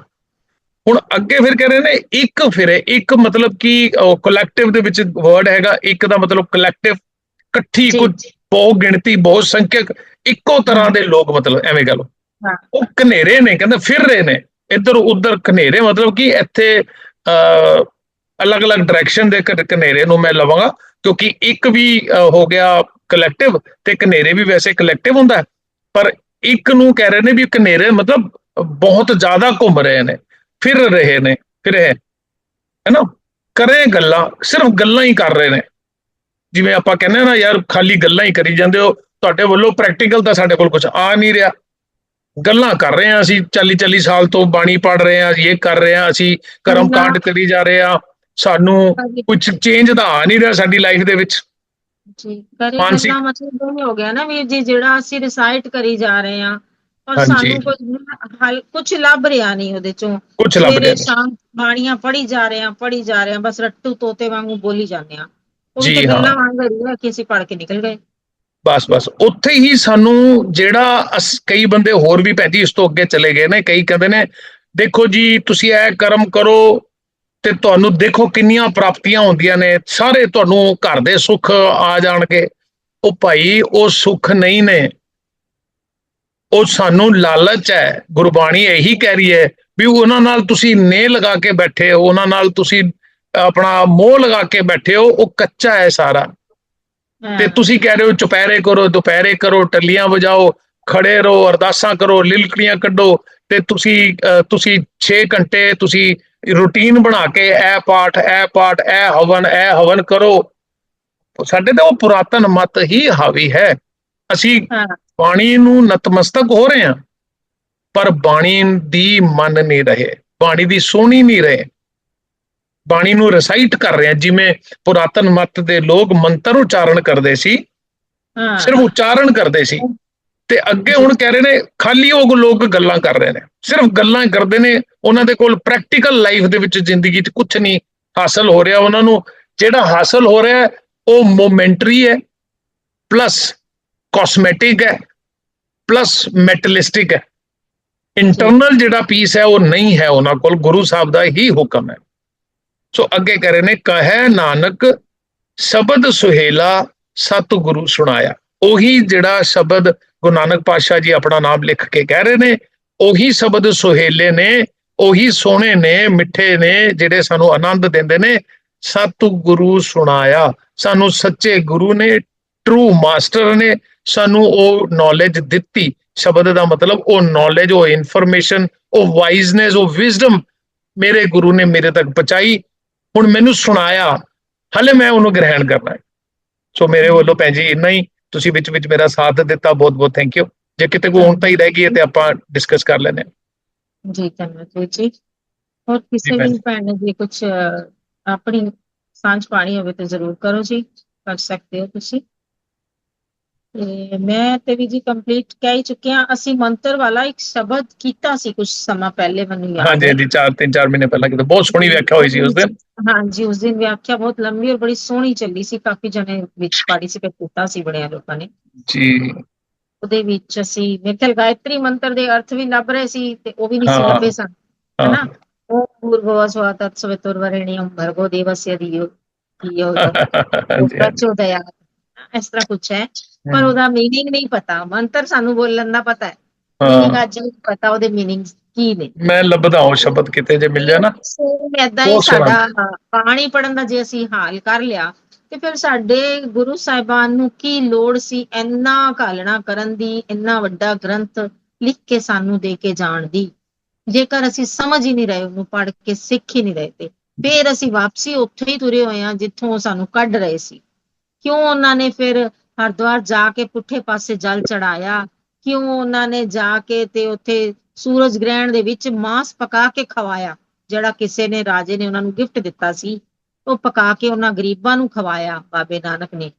ਹੁਣ ਅੱਗੇ ਫਿਰ ਕਹਿ ਰਹੇ ਨੇ ਇੱਕ ਫਿਰੇ ਇੱਕ ਮਤਲਬ ਕਿ ਕਲੈਕਟਿਵ ਦੇ ਵਿੱਚ ਵਰਡ ਹੈਗਾ ਇੱਕ ਦਾ ਮਤਲਬ ਕਲੈਕਟਿਵ ਇਕੱਠੀ ਕੁਝ ਬਹੁਤ ਗਿਣਤੀ ਬਹੁਤ ਸੰਖਿਅਕ ਇੱਕੋ ਤਰ੍ਹਾਂ ਦੇ ਲੋਕ ਮਤਲਬ ਐਵੇਂ ਗੱਲ। ਉਹ ਕਨੇਰੇ ਨੇ ਕਹਿੰਦਾ ਫਿਰ ਰਹੇ ਨੇ। ਇੱਧਰ ਉੱਧਰ ਕਨੇਰੇ ਮਤਲਬ ਕਿ ਇੱਥੇ ਅ ਅਲੱਗ-ਅਲੱਗ ਡਾਇਰੈਕਸ਼ਨ ਦੇ ਕਨੇਰੇ ਨੂੰ ਮੈਂ ਲਵਾਂਗਾ। ਕਿਉਂਕਿ ਇੱਕ ਵੀ ਹੋ ਗਿਆ ਕਲੈਕਟਿਵ ਤੇ ਕਨੇਰੇ ਵੀ ਵੈਸੇ ਕਲੈਕਟਿਵ ਹੁੰਦਾ ਪਰ ਇੱਕ ਨੂੰ ਕਹਿ ਰਹੇ ਨੇ ਵੀ ਕਨੇਰੇ ਮਤਲਬ ਬਹੁਤ ਜ਼ਿਆਦਾ ਘੁੰਮ ਰਹੇ ਨੇ ਫਿਰ ਰਹੇ ਨੇ ਫਿਰ ਹੈ ਹੈਨਾ? ਕਰੇ ਗੱਲਾਂ ਸਿਰਫ ਗੱਲਾਂ ਹੀ ਕਰ ਰਹੇ ਨੇ। ਜਿਵੇਂ ਆਪਾਂ ਕਹਿੰਦੇ ਨਾ ਯਾਰ ਖਾਲੀ ਗੱਲਾਂ ਹੀ ਕਰੀ ਜਾਂਦੇ ਹੋ ਤੁਹਾਡੇ ਵੱਲੋਂ ਪ੍ਰੈਕਟੀਕਲ ਤਾਂ ਸਾਡੇ ਕੋਲ ਕੁਝ ਆ ਨਹੀਂ ਰਿਹਾ। ਗੱਲਾਂ ਕਰ ਰਹੇ ਆ ਅਸੀਂ 40 40 ਸਾਲ ਤੋਂ ਬਾਣੀ ਪੜ ਰਹੇ ਆ ਇਹ ਕਰ ਰਹੇ ਆ ਅਸੀਂ ਕਰਮ ਕਾਂਡ ਕਰੀ ਜਾ ਰਹੇ ਆ ਸਾਨੂੰ ਕੁਝ ਚੇਂਜ ਤਾਂ ਆ ਨਹੀਂ ਰਿਹਾ ਸਾਡੀ ਲਾਈਫ ਦੇ ਵਿੱਚ ਜੀ ਕਰੇ ਮਾਨਸਿਕ- ਗੱਲਾਂ ਮਤਲਬ ਇਹ ਹੋ ਗਿਆ ਨਾ ਵੀਰ ਜੀ ਜਿਹੜਾ ਅਸੀਂ ਰਿਸਾਈਟ ਕਰੀ ਜਾ ਰਹੇ ਹਾਂ ਔਰ ਹਾਂਜੀ। ਸਾਨੂੰ ਕੁਝ ਕੁਝ ਲੱਭ ਰਿਹਾ ਨਹੀਂ ਉਹਦੇ ਚੋਂ ਕੁਝ ਲੱਭ ਸਵੇਰੇ ਰਿਹਾ ਨਹੀਂ। ਸ਼ਾਮ ਬਾਣੀਆਂ ਪੜੀ ਜਾ ਰਹੇ ਹਾਂ ਪੜੀ ਜਾ ਰਹੇ ਹਾਂ ਬਸ ਰੱਟੂ ਤੋਤੇ ਵਾਂਗੂ ਬੋਲੀ ਜਾਂਦੇ ਉਹ। ਗੱਲਾਂ ਵਾਂਗ ਕਿ ਅਸੀਂ ਪੜ ਕੇ ਨਿਕਲ ਗਏ ਬਸ ਬਸ ਉੱਥੇ ਹੀ ਸਾਨੂੰ ਜਿਹੜਾ ਕਈ ਬੰਦੇ ਹੋਰ ਵੀ ਜੀ ਇਸ ਤੋਂ ਅੱਗੇ ਚਲੇ ਗਏ ਨੇ ਕਈ ਕਹਿੰਦੇ ਨੇ ਦੇਖੋ ਜੀ ਤੁਸੀਂ ਇਹ ਕਰਮ ਕਰੋ ਤੇ ਤੁਹਾਨੂੰ ਦੇਖੋ ਕਿੰਨੀਆਂ ਪ੍ਰਾਪਤੀਆਂ ਹੁੰਦੀਆਂ ਨੇ। ਸਾਰੇ ਤੁਹਾਨੂੰ ਘਰ ਦੇ ਸੁੱਖ ਆ ਜਾਣਗੇ। ਉਹ ਭਾਈ ਉਹ ਸੁੱਖ ਨਹੀਂ ਨੇ। ਉਹ ਸਾਨੂੰ ਲਾਲਚ ਹੈ। ਗੁਰਬਾਣੀ ਇਹੀ ਕਹਿ ਰਹੀ ਹੈ ਵੀ ਉਹਨਾਂ ਨਾਲ ਤੁਸੀਂ ਨੇ ਲਗਾ ਕੇ ਬੈਠੇ ਹੋ। ਉਹਨਾਂ ਨਾਲ ਤੁਸੀਂ ਆਪਣਾ ਮੋਹ ਲਗਾ ਕੇ ਬੈਠੇ ਹੋ। ਉਹ ਕੱਚਾ ਹੈ ਸਾਰਾ। ਤੇ ਤੁਸੀਂ ਕਹਿ ਰਹੇ ਹੋ ਚੁਪਹਿਰੇ ਕਰੋ ਦੁਪਹਿਰੇ ਕਰੋ ਟੱਲੀਆਂ ਵਜਾਓ ਖੜੇ ਰਹੋ ਅਰਦਾਸਾਂ ਕਰੋ ਲਿਲਕੜੀਆਂ ਕੱਢੋ। ਤੇ ਤੁਸੀਂ ਤੁਸੀਂ 6 ਘੰਟੇ ਤੁਸੀਂ ਰੂਟੀਨ ਬਣਾ ਕੇ ਇਹ ਪਾਠ ਇਹ ਪਾਠ ਇਹ ਹਵਨ ਇਹ ਹਵਨ ਕਰੋ। ਸਾਡੇ ਤੇ ਉਹ ਪੁਰਾਤਨ ਮਤ ਹੀ ਹਾਵੀ ਹੈ। ਅਸੀਂ ਬਾਣੀ ਨੂੰ ਨਤਮਸਤਕ ਹੋ ਰਹੇ ਹਾਂ ਪਰ ਬਾਣੀ ਦੀ ਮੰਨ ਨਹੀਂ ਰਹੇ ਬਾਣੀ ਦੀ ਸੋਣੀ ਨਹੀਂ ਰਹੇ। ਬਾਣੀ ਨੂੰ ਰਸਾਈਟ ਕਰ ਰਹੇ ਹਾਂ ਜਿਵੇਂ ਪੁਰਾਤਨ ਮਤ ਦੇ ਲੋਕ ਮੰਤਰ ਉਚਾਰਨ ਕਰਦੇ ਸੀ ਸਿਰਫ ਉਚਾਰਨ ਕਰਦੇ ਸੀ। ਤੇ ਅੱਗੇ ਹੁਣ ਕਹਿ ਰਹੇ ਨੇ, ਖਾਲੀ ਉਹ ਲੋਕ ਗੱਲਾਂ ਕਰ ਰਹੇ ਨੇ। ਸਿਰਫ ਗੱਲਾਂ ਕਰਦੇ ਨੇ, ਉਹਨਾਂ ਦੇ ਕੋਲ ਪ੍ਰੈਕਟੀਕਲ ਲਾਈਫ ਦੇ ਵਿੱਚ ਜ਼ਿੰਦਗੀ 'ਚ ਕੁਝ ਨਹੀਂ ਹਾਸਲ ਹੋ ਰਿਹਾ ਉਹਨਾਂ ਨੂੰ। ਜਿਹੜਾ ਹਾਸਲ ਹੋ ਰਿਹਾ ਉਹ ਮੋਮੈਂਟਰੀ ਹੈ ਪਲੱਸ ਕਾਸਮੈਟਿਕ ਹੈ ਪਲੱਸ ਮੈਟਲਿਸਟਿਕ ਹੈ। ਇੰਟਰਨਲ ਜਿਹੜਾ ਪੀਸ ਹੈ, ਉਹ ਨਹੀਂ ਹੈ ਉਹਨਾਂ ਕੋਲ, ਗੁਰੂ ਸਾਹਿਬ ਦਾ ਹੀ ਹੁਕਮ ਹੈ। ਸੋ ਅੱਗੇ ਕਹ ਰਹੇ ਨੇ, ਕਹੈ ਨਾਨਕ, ਸ਼ਬਦ ਸੁਹੇਲਾ ਸਤਿਗੁਰੂ ਸੁਣਾਇਆ। ਉਹੀ ਜਿਹੜਾ ਸ਼ਬਦ ਗੁਰੂ ਨਾਨਕ ਪਾਤਸ਼ਾਹ ਜੀ ਆਪਣਾ ਨਾਮ ਲਿਖ ਕੇ ਕਹਿ ਰਹੇ ਨੇ, ਉਹੀ ਸ਼ਬਦ ਸੁਹੇਲੇ ਨੇ, ਉਹੀ ਸੋਹਣੇ ਨੇ, ਮਿੱਠੇ ਨੇ, ਜਿਹੜੇ ਸਾਨੂੰ ਆਨੰਦ ਦਿੰਦੇ ਨੇ, ਸਤਿਗੁਰੂ ਸੁਣਾਇਆ। ਸਾਨੂੰ ਸੱਚੇ ਗੁਰੂ ਨੇ ਟਰੂ ਮਾਸਟਰ ਨੇ, ਸਾਨੂੰ ਉਹ ਨੌਲੇਜ ਦਿੱਤੀ। ਸ਼ਬਦ ਦਾ ਮਤਲਬ ਉਹ ਨੌਲੇਜ ਉਹ ਇਨਫੋਰਮੇਸ਼ਨ ਉਹ ਵਾਈਜ਼ਨੈਸ ਉਹ ਵਿਜ਼ਡਮ ਮੇਰੇ ਗੁਰੂ ਨੇ ਮੇਰੇ ਤੱਕ ਪਹੁੰਚਾਈ। ਹੁਣ ਮੈਨੂੰ ਸੁਣਾਇਆ, ਹਲੇ ਮੈਂ ਉਹਨੂੰ ਗ੍ਰਹਿਣ ਕਰਨਾ ਹੈ। ਸੋ ਮੇਰੇ ਵੱਲੋਂ ਭੈਣ ਜੀ, ਇੰਨਾ ਹੀ। ਤੁਸੀਂ ਵਿੱਚ ਵਿੱਚ ਮੇਰਾ ਸਾਥ ਦਿੱਤਾ ਬਹੁਤ ਬਹੁਤ ਥੈਂਕ ਯੂ ਜੇ ਕਿਤੇ ਕੋਈ ਹੁਣ ਤਾਂ ਹੀ ਰਹਿ ਗਈ ਹੈ ਤੇ ਆਪਾਂ ਡਿਸਕਸ ਕਰ ਲੈਨੇ। ਜੀ ਧੰਨਵਾਦ ਵੀਰ ਜੀ ਹੋਰ ਕਿਸੇ ਵੀ ਭੈਣ ਨੇ ਜੇ ਕੁਝ ਆਪਣੀ ਸਾਂਝ ਪਾਣੀ ਹੋਵੇ ਤਾਂ ਜ਼ਰੂਰ ਕਰੋ ਜੀ। ਕਰ ਸਕਦੇ ਹੋ ਤੁਸੀਂ। ਤੇ ਮੈਂ ਤੇ ਵੀ ਜੀ ਕੰਪਲੀਟ ਕਹਿ ਹੀ ਚੁੱਕਿਆ ਅਸੀਂ ਮੰਤਰ ਵਾਲਾ ਇੱਕ ਸ਼ਬਦ ਕੀਤਾ ਸੀ ਕੁਝ ਸਮਾਂ ਪਹਿਲੇ ਮੈਨੂੰ ਯਾਦ ਹਾਂਜੀ ਹੈ। ਹਾਂਜੀ ਚਾਰ ਤਿੰਨ ਚਾਰ ਮਹੀਨੇ ਪਹਿਲਾਂ ਕਿਤੇ। ਬਹੁਤ ਸੋਹਣੀ ਵਿਆਖਿਆ ਹੋਈ ਸੀ ਉਸ ਦਿਨ। ਹਾਂਜੀ ਉਸ ਦਿਨ ਵਿਆਖਿਆ ਬਹੁਤ ਲੰਬੀ ਔਰ ਬੜੀ ਸੋਹਣੀ ਚੱਲੀ ਸੀ। ਕਾਫੀ ਜਣੇ ਵਿੱਚ ਪਾਰਟਿਸਿਪੇਟ ਕੀਤਾ ਸੀ ਬੜਿਆਂ ਲੋਕਾਂ ਨੇ। ਜੀ। ਉਹਦੇ ਵਿੱਚ ਅਸੀਂ ਮੇਰੇ ਖਿਆਲ ਗਾਇਤਰੀ ਮੰਤਰ ਦੇ ਅਰਥ ਵੀ ਲੱਭ ਰਹੇ ਸੀ ਤੇ ਉਹ ਵੀ ਨਹੀਂ ਸੀ। ਲੱਭੇ ਸਨ ਹਨਾ ਉਹ ਪੂਰਵ ਸਵਾਤਤ ਸਵਿਤੁਰਵਰੇਣੀਯਮ ਭਰਗੋ ਦੇਵਸਯ ਧੀਯੋ ਹਾਂਜੀ ਪ੍ਰਚੋਦਇਆ ਇਸ ਤਰ੍ਹਾਂ ਕੁਛ ਹੈ। ਪਰ ਉਹਦਾ ਮੀਨਿੰਗ ਨਹੀਂ ਪਤਾ। ਮੰਤਰ ਸਾਨੂੰ ਬੋਲਣ ਦਾ ਪਤਾ ਹੈ। ਮੀਨਿੰਗ ਅੱਜ ਵੀ ਪਤਾ ਉਹਦੇ ਮੀਨਿੰਗਸ ਕੀ ਨੇ। ਮੈਂ ਲੱਭਦਾ ਹਾਂ ਸ਼ਬਦ ਕਿਤੇ ਜੇ ਮਿਲ ਜਾ ਨਾ। ਐਦਾਂ ਹੀ ਸਾਡਾ ਬਾਣੀ ਪੜਨ ਦਾ ਜੇ ਅਸੀਂ ਹਾਲ ਕਰ ਲਿਆ ਤੇ ਫਿਰ ਸਾਡੇ ਗੁਰੂ ਸਾਹਿਬਾਨ ਨੂੰ ਕੀ ਲੋੜ ਸੀ ਇੰਨਾ ਘਾਲਣਾ ਕਰਨ ਦੀ ਇੰਨਾ ਵੱਡਾ ਗ੍ਰੰਥ ਲਿਖ ਕੇ ਸਾਨੂੰ ਦੇ ਕੇ ਜਾਣ ਦੀ? ਜੇਕਰ ਅਸੀਂ ਸਮਝ ਹੀ ਨਹੀਂ ਰਹੇ ਉਹਨੂੰ ਪੜ ਕੇ ਸਿੱਖ ਹੀ ਨਹੀਂ ਰਹੇ ਤੇ ਫੇਰ ਅਸੀਂ ਵਾਪਸੀ ਉੱਥੇ ਹੀ ਤੁਰੇ ਹੋਏ ਆ ਜਿੱਥੋਂ ਸਾਨੂੰ ਕੱਢ ਰਹੇ ਸੀ। ਕਿਉਂ ਉਹਨਾਂ ਨੇ ਫਿਰ ਹਰਿਦੁਆਰ ਜਾ ਕੇ ਪੁੱਠੇ ਪਾਸੇ ਜਲ ਚੜਾਇਆ ਕਿਉਂ ਉਹਨਾਂ ਨੇ ਜਾ ਕੇ ਤੇ ਉੱਥੇ ਸੂਰਜ ਗ੍ਰਹਿਣ ਦੇ ਵਿੱਚ ਮਾਸ ਪਕਾ ਕੇ ਖਵਾਇਆ, ਜਿਹੜਾ ਕਿਸੇ ਨੇ, ਰਾਜੇ ਨੇ ਉਹਨਾਂ ਨੂੰ ਗਿਫਟ ਦਿੱਤਾ ਸੀ। ਉਹ ਪਕਾ ਕੇ ਉਹਨਾਂ ਗਰੀਬਾਂ ਨੂੰ ਖਵਾਇਆ, ਬਾਬੇ ਨਾਨਕ ਨੇ।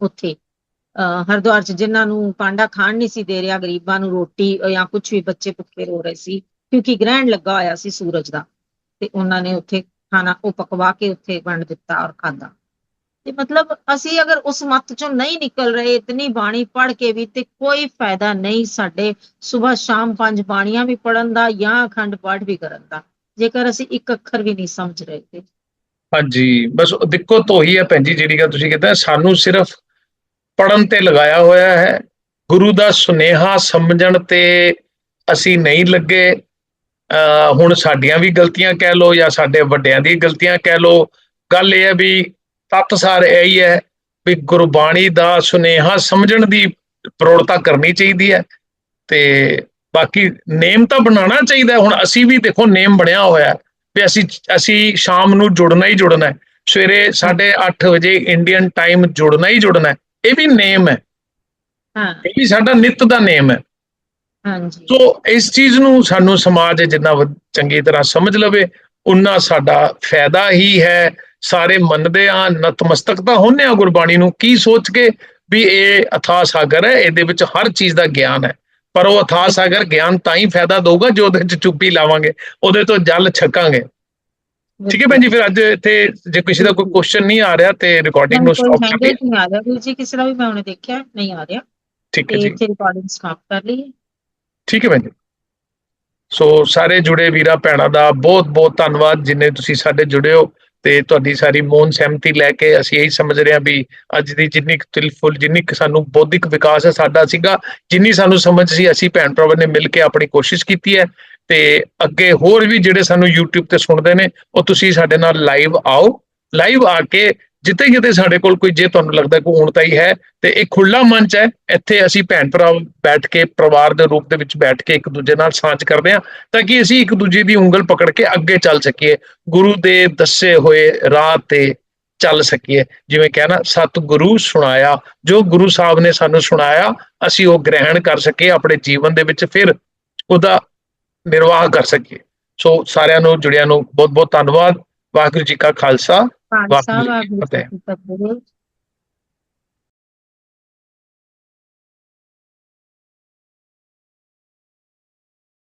ਉੱਥੇ, ਅਹ ਹਰਿਦੁਆਰ ਚ ਜਿਨ੍ਹਾਂ ਨੂੰ ਪਾਂਡਾ ਖਾਣ ਨਹੀਂ ਸੀ ਦੇ ਰਿਹਾ, ਗਰੀਬਾਂ ਨੂੰ ਰੋਟੀ ਜਾਂ ਕੁਝ ਵੀ ਬੱਚੇ ਭੁੱਖੇ ਰੋ ਰਹੇ ਸੀ, ਕਿਉਂਕਿ ਗ੍ਰਹਿਣ ਲੱਗਾ ਹੋਇਆ ਸੀ ਸੂਰਜ ਦਾ। ਤੇ ਉਹਨਾਂ ਨੇ ਉੱਥੇ ਖਾਣਾ ਉਹ ਪਕਵਾ ਕੇ ਉੱਥੇ ਵੰਡ ਦਿੱਤਾ ਔਰ ਖਾਦਾ ਤੇ ਮਤਲਬ ਅਸੀਂ ਅਗਰ ਉਸ ਮੱਤ ਚੋਂ ਨਹੀਂ ਨਿਕਲ ਰਹੇ, ਇਤਨੀ ਬਾਣੀ ਪੜ੍ਹ ਕੇ ਵੀ ਤੇ ਕੋਈ ਫਾਇਦਾ ਨਹੀਂ ਸਾਡੇ ਸਵੇਰ ਸ਼ਾਮ ਪੰਜ ਬਾਣੀਆਂ ਵੀ ਪੜਨ ਦਾ ਜਾਂ ਅਖੰਡ ਪਾਠ ਵੀ ਕਰਨ ਦਾ, ਜੇਕਰ ਅਸੀਂ ਇੱਕ ਅੱਖਰ ਵੀ ਨਹੀਂ ਸਮਝ ਰਹੇ ਤੇ। ਹਾਂਜੀ, ਬਸ ਉਹ ਦਿੱਕਤ ਉਹੀ ਹੈ ਭੈਣ ਜੀ, ਜਿਹੜੀ ਗੱਲ ਤੁਸੀਂ ਕਹਿੰਦਾ ਸਾਨੂੰ ਸਿਰਫ ਪੜਨ ਤੇ ਲਗਾਇਆ ਹੋਇਆ ਹੈ, ਗੁਰੂ ਦਾ ਸੁਨੇਹਾ ਸਮਝਣ ਤੇ ਅਸੀਂ ਨਹੀਂ ਲੱਗੇ, ਅਹ ਹੁਣ ਸਾਡੀਆਂ ਵੀ ਗਲਤੀਆਂ ਕਹਿ ਲਓ ਜਾਂ ਸਾਡੇ ਵੱਡਿਆਂ ਦੀ ਗਲਤੀਆਂ ਕਹਿ ਲਓ, ਗੱਲ ਇਹ ਹੈ ਵੀ ਤੱਤ ਸਾਰ ਇਹ ਹੀ ਹੈ ਵੀ ਗੁਰਬਾਣੀ ਦਾ ਸੁਨੇਹਾ ਸਮਝਣ ਦੀ ਪ੍ਰੋੜਤਾ ਕਰਨੀ ਚਾਹੀਦੀ ਹੈ ਤੇ ਬਾਕੀ ਨੇਮ ਤਾਂ ਬਣਾਉਣਾ ਚਾਹੀਦਾ। ਹੁਣ ਅਸੀਂ ਵੀ ਦੇਖੋ ਨੇਮ ਬਣਿਆ ਹੋਇਆ ਵੀ ਅਸੀਂ ਅਸੀਂ ਸ਼ਾਮ ਨੂੰ ਜੁੜਨਾ ਹੀ ਜੁੜਨਾ ਹੈ। ਸਵੇਰੇ 8:30 ਵਜੇ ਇੰਡੀਅਨ ਟਾਈਮ ਜੁੜਨਾ ਹੀ ਜੁੜਨਾ ਹੈ। ਇਹ ਵੀ ਨੇਮ ਹੈ। ਹਾਂ। ਇਹ ਵੀ ਸਾਡਾ ਨਿੱਤ ਦਾ ਨੇਮ ਹੈ। ਹਾਂਜੀ। ਸੋ ਇਸ ਚੀਜ਼ ਨੂੰ ਸਾਨੂੰ ਸਮਾਜ ਜਿੰਨਾ ਚੰਗੀ ਤਰ੍ਹਾਂ ਸਮਝ ਲਵੇ। ਉਨਾ ਸਾਡਾ ਫਾਇਦਾ ਹੀ ਹੈ। ਸਾਰੇ ਮੰਨਦੇ ਆ ਨਤਮਸਤਕ ਤਾਂ ਹੁੰਨੇ ਆ ਗੁਰਬਾਣੀ ਨੂੰ। ਕੀ ਸੋਚ ਕੇ ਵੀ ਇਹ ਅਥਾਹ ਸਾਗਰ ਹੈ? ਇਹਦੇ ਵਿੱਚ ਹਰ ਚੀਜ਼ ਦਾ ਗਿਆਨ ਹੈ। ਪਰ ਉਹ ਅਥਾਹ ਸਾਗਰ ਗਿਆਨ ਤਾਂ ਹੀ ਫਾਇਦਾ ਦਊਗਾ ਜੇ ਉਹਦੇ ਵਿੱਚ ਚੁੱਪੀ ਲਾਵਾਂਗੇ ਉਹਦੇ ਤੋਂ ਜਲ ਛਕਾਂਗੇ। ਠੀਕ ਹੈ ਭੈਣ ਜੀ ਫਿਰ ਅੱਜ ਇੱਥੇ ਜੇ ਕਿਸੇ ਦਾ ਕੋਈ ਕੁਐਸਚਨ ਨਹੀਂ ਆ ਰਿਹਾ ਤੇ ਰਿਕਾਰਡਿੰਗ ਨੂੰ ਸਟਾਪ ਕਰ ਦਈਏ ਨਹੀਂ ਆ ਰਿਹਾ ਵੀਰ ਜੀ ਕਿਸੇ ਦਾ ਵੀ ਮੈਂ ਉਹਨੇ ਦੇਖਿਆ ਨਹੀਂ ਆ ਰਿਹਾ। ਠੀਕ ਹੈ ਜੀ। ਰਿਕਾਰਡਿੰਗ ਸਟਾਪ ਕਰ ਲਈਏ। ਠੀਕ ਹੈ ਭੈਣ ਜੀ। ਸੋ ਸਾਰੇ ਜੁੜੇ ਵੀਰਾਂ ਭੈਣਾਂ ਦਾ ਬਹੁਤ ਬਹੁਤ ਧੰਨਵਾਦ ਜਿੰਨੇ ਤੁਸੀਂ ਸਾਡੇ ਜੁੜੇ ਹੋ ਤੇ ਤੁਹਾਡੀ ਸਾਰੀ ਮੌਨ ਸਹਿਮਤੀ ਲੈ ਕੇ ਅਸੀਂ ਇਹੀ ਸਮਝ ਰਹੇ ਹਾਂ ਵੀ ਅੱਜ ਦੀ ਜਿੰਨੀ ਕੁ ਤਿਲਫੁਲ ਜਿੰਨੀ ਕੁ ਸਾਨੂੰ ਬੌਧਿਕ ਵਿਕਾਸ ਹੈ ਸਾਡਾ ਸੀਗਾ, ਜਿੰਨੀ ਸਾਨੂੰ ਸਮਝ ਸੀ, ਅਸੀਂ ਭੈਣ ਭਰਾਵਾਂ ਨੇ ਮਿਲ ਕੇ ਆਪਣੀ ਕੋਸ਼ਿਸ਼ ਕੀਤੀ ਹੈ ਤੇ ਅੱਗੇ ਹੋਰ ਵੀ ਜਿਹੜੇ ਸਾਨੂੰ YouTube ਤੇ ਸੁਣਦੇ ਨੇ, ਉਹ ਤੁਸੀਂ ਸਾਡੇ ਨਾਲ ਲਾਈਵ ਆਓ ਲਾਈਵ ਆ ਕੇ ਜਿੱਥੇ ਕਿਤੇ ਸਾਡੇ ਕੋਲ ਕੋਈ ਜੇ ਤੁਹਾਨੂੰ ਲੱਗਦਾ ਕੋਈ ਊਣਤਾ ਹੀ ਹੈ ਤੇ ਇਹ ਖੁੱਲਾ ਮੰਚ ਹੈ, ਇੱਥੇ ਅਸੀਂ ਭੈਣ ਭਰਾ ਬੈਠ ਕੇ, ਪਰਿਵਾਰ ਦੇ ਰੂਪ ਦੇ ਵਿੱਚ ਬੈਠ ਕੇ ਇੱਕ ਦੂਜੇ ਨਾਲ ਸਾਂਝ ਕਰਦੇ ਹਾਂ ਤਾਂ ਕਿ ਅਸੀਂ ਇੱਕ ਦੂਜੇ ਦੀ ਉਂਗਲ ਪਕੜ ਕੇ ਅੱਗੇ ਚੱਲ ਸਕੀਏ, ਗੁਰੂ ਦੇ ਦੱਸੇ ਹੋਏ ਰਾਹ ਤੇ ਚੱਲ ਸਕੀਏ। ਜਿਵੇਂ ਕਹਿਣਾ ਸਤਿਗੁਰੂ ਸੁਣਾਇਆ, ਜੋ ਗੁਰੂ ਸਾਹਿਬ ਨੇ ਸਾਨੂੰ ਸੁਣਾਇਆ, ਅਸੀਂ ਉਹ ਗ੍ਰਹਿਣ ਕਰ ਸਕੀਏ, ਆਪਣੇ ਜੀਵਨ ਦੇ ਵਿੱਚ ਫਿਰ ਉਹਦਾ ਨਿਰਵਾਹ ਕਰ ਸਕੀਏ। ਸੋ ਸਾਰਿਆਂ ਨੂੰ, ਜੁੜਿਆਂ ਨੂੰ ਬਹੁਤ ਬਹੁਤ ਧੰਨਵਾਦ। ਵਾਹਿਗੁਰੂ ਜੀ ਕਾ ਖਾਲਸਾ ਖਾਲਸਾ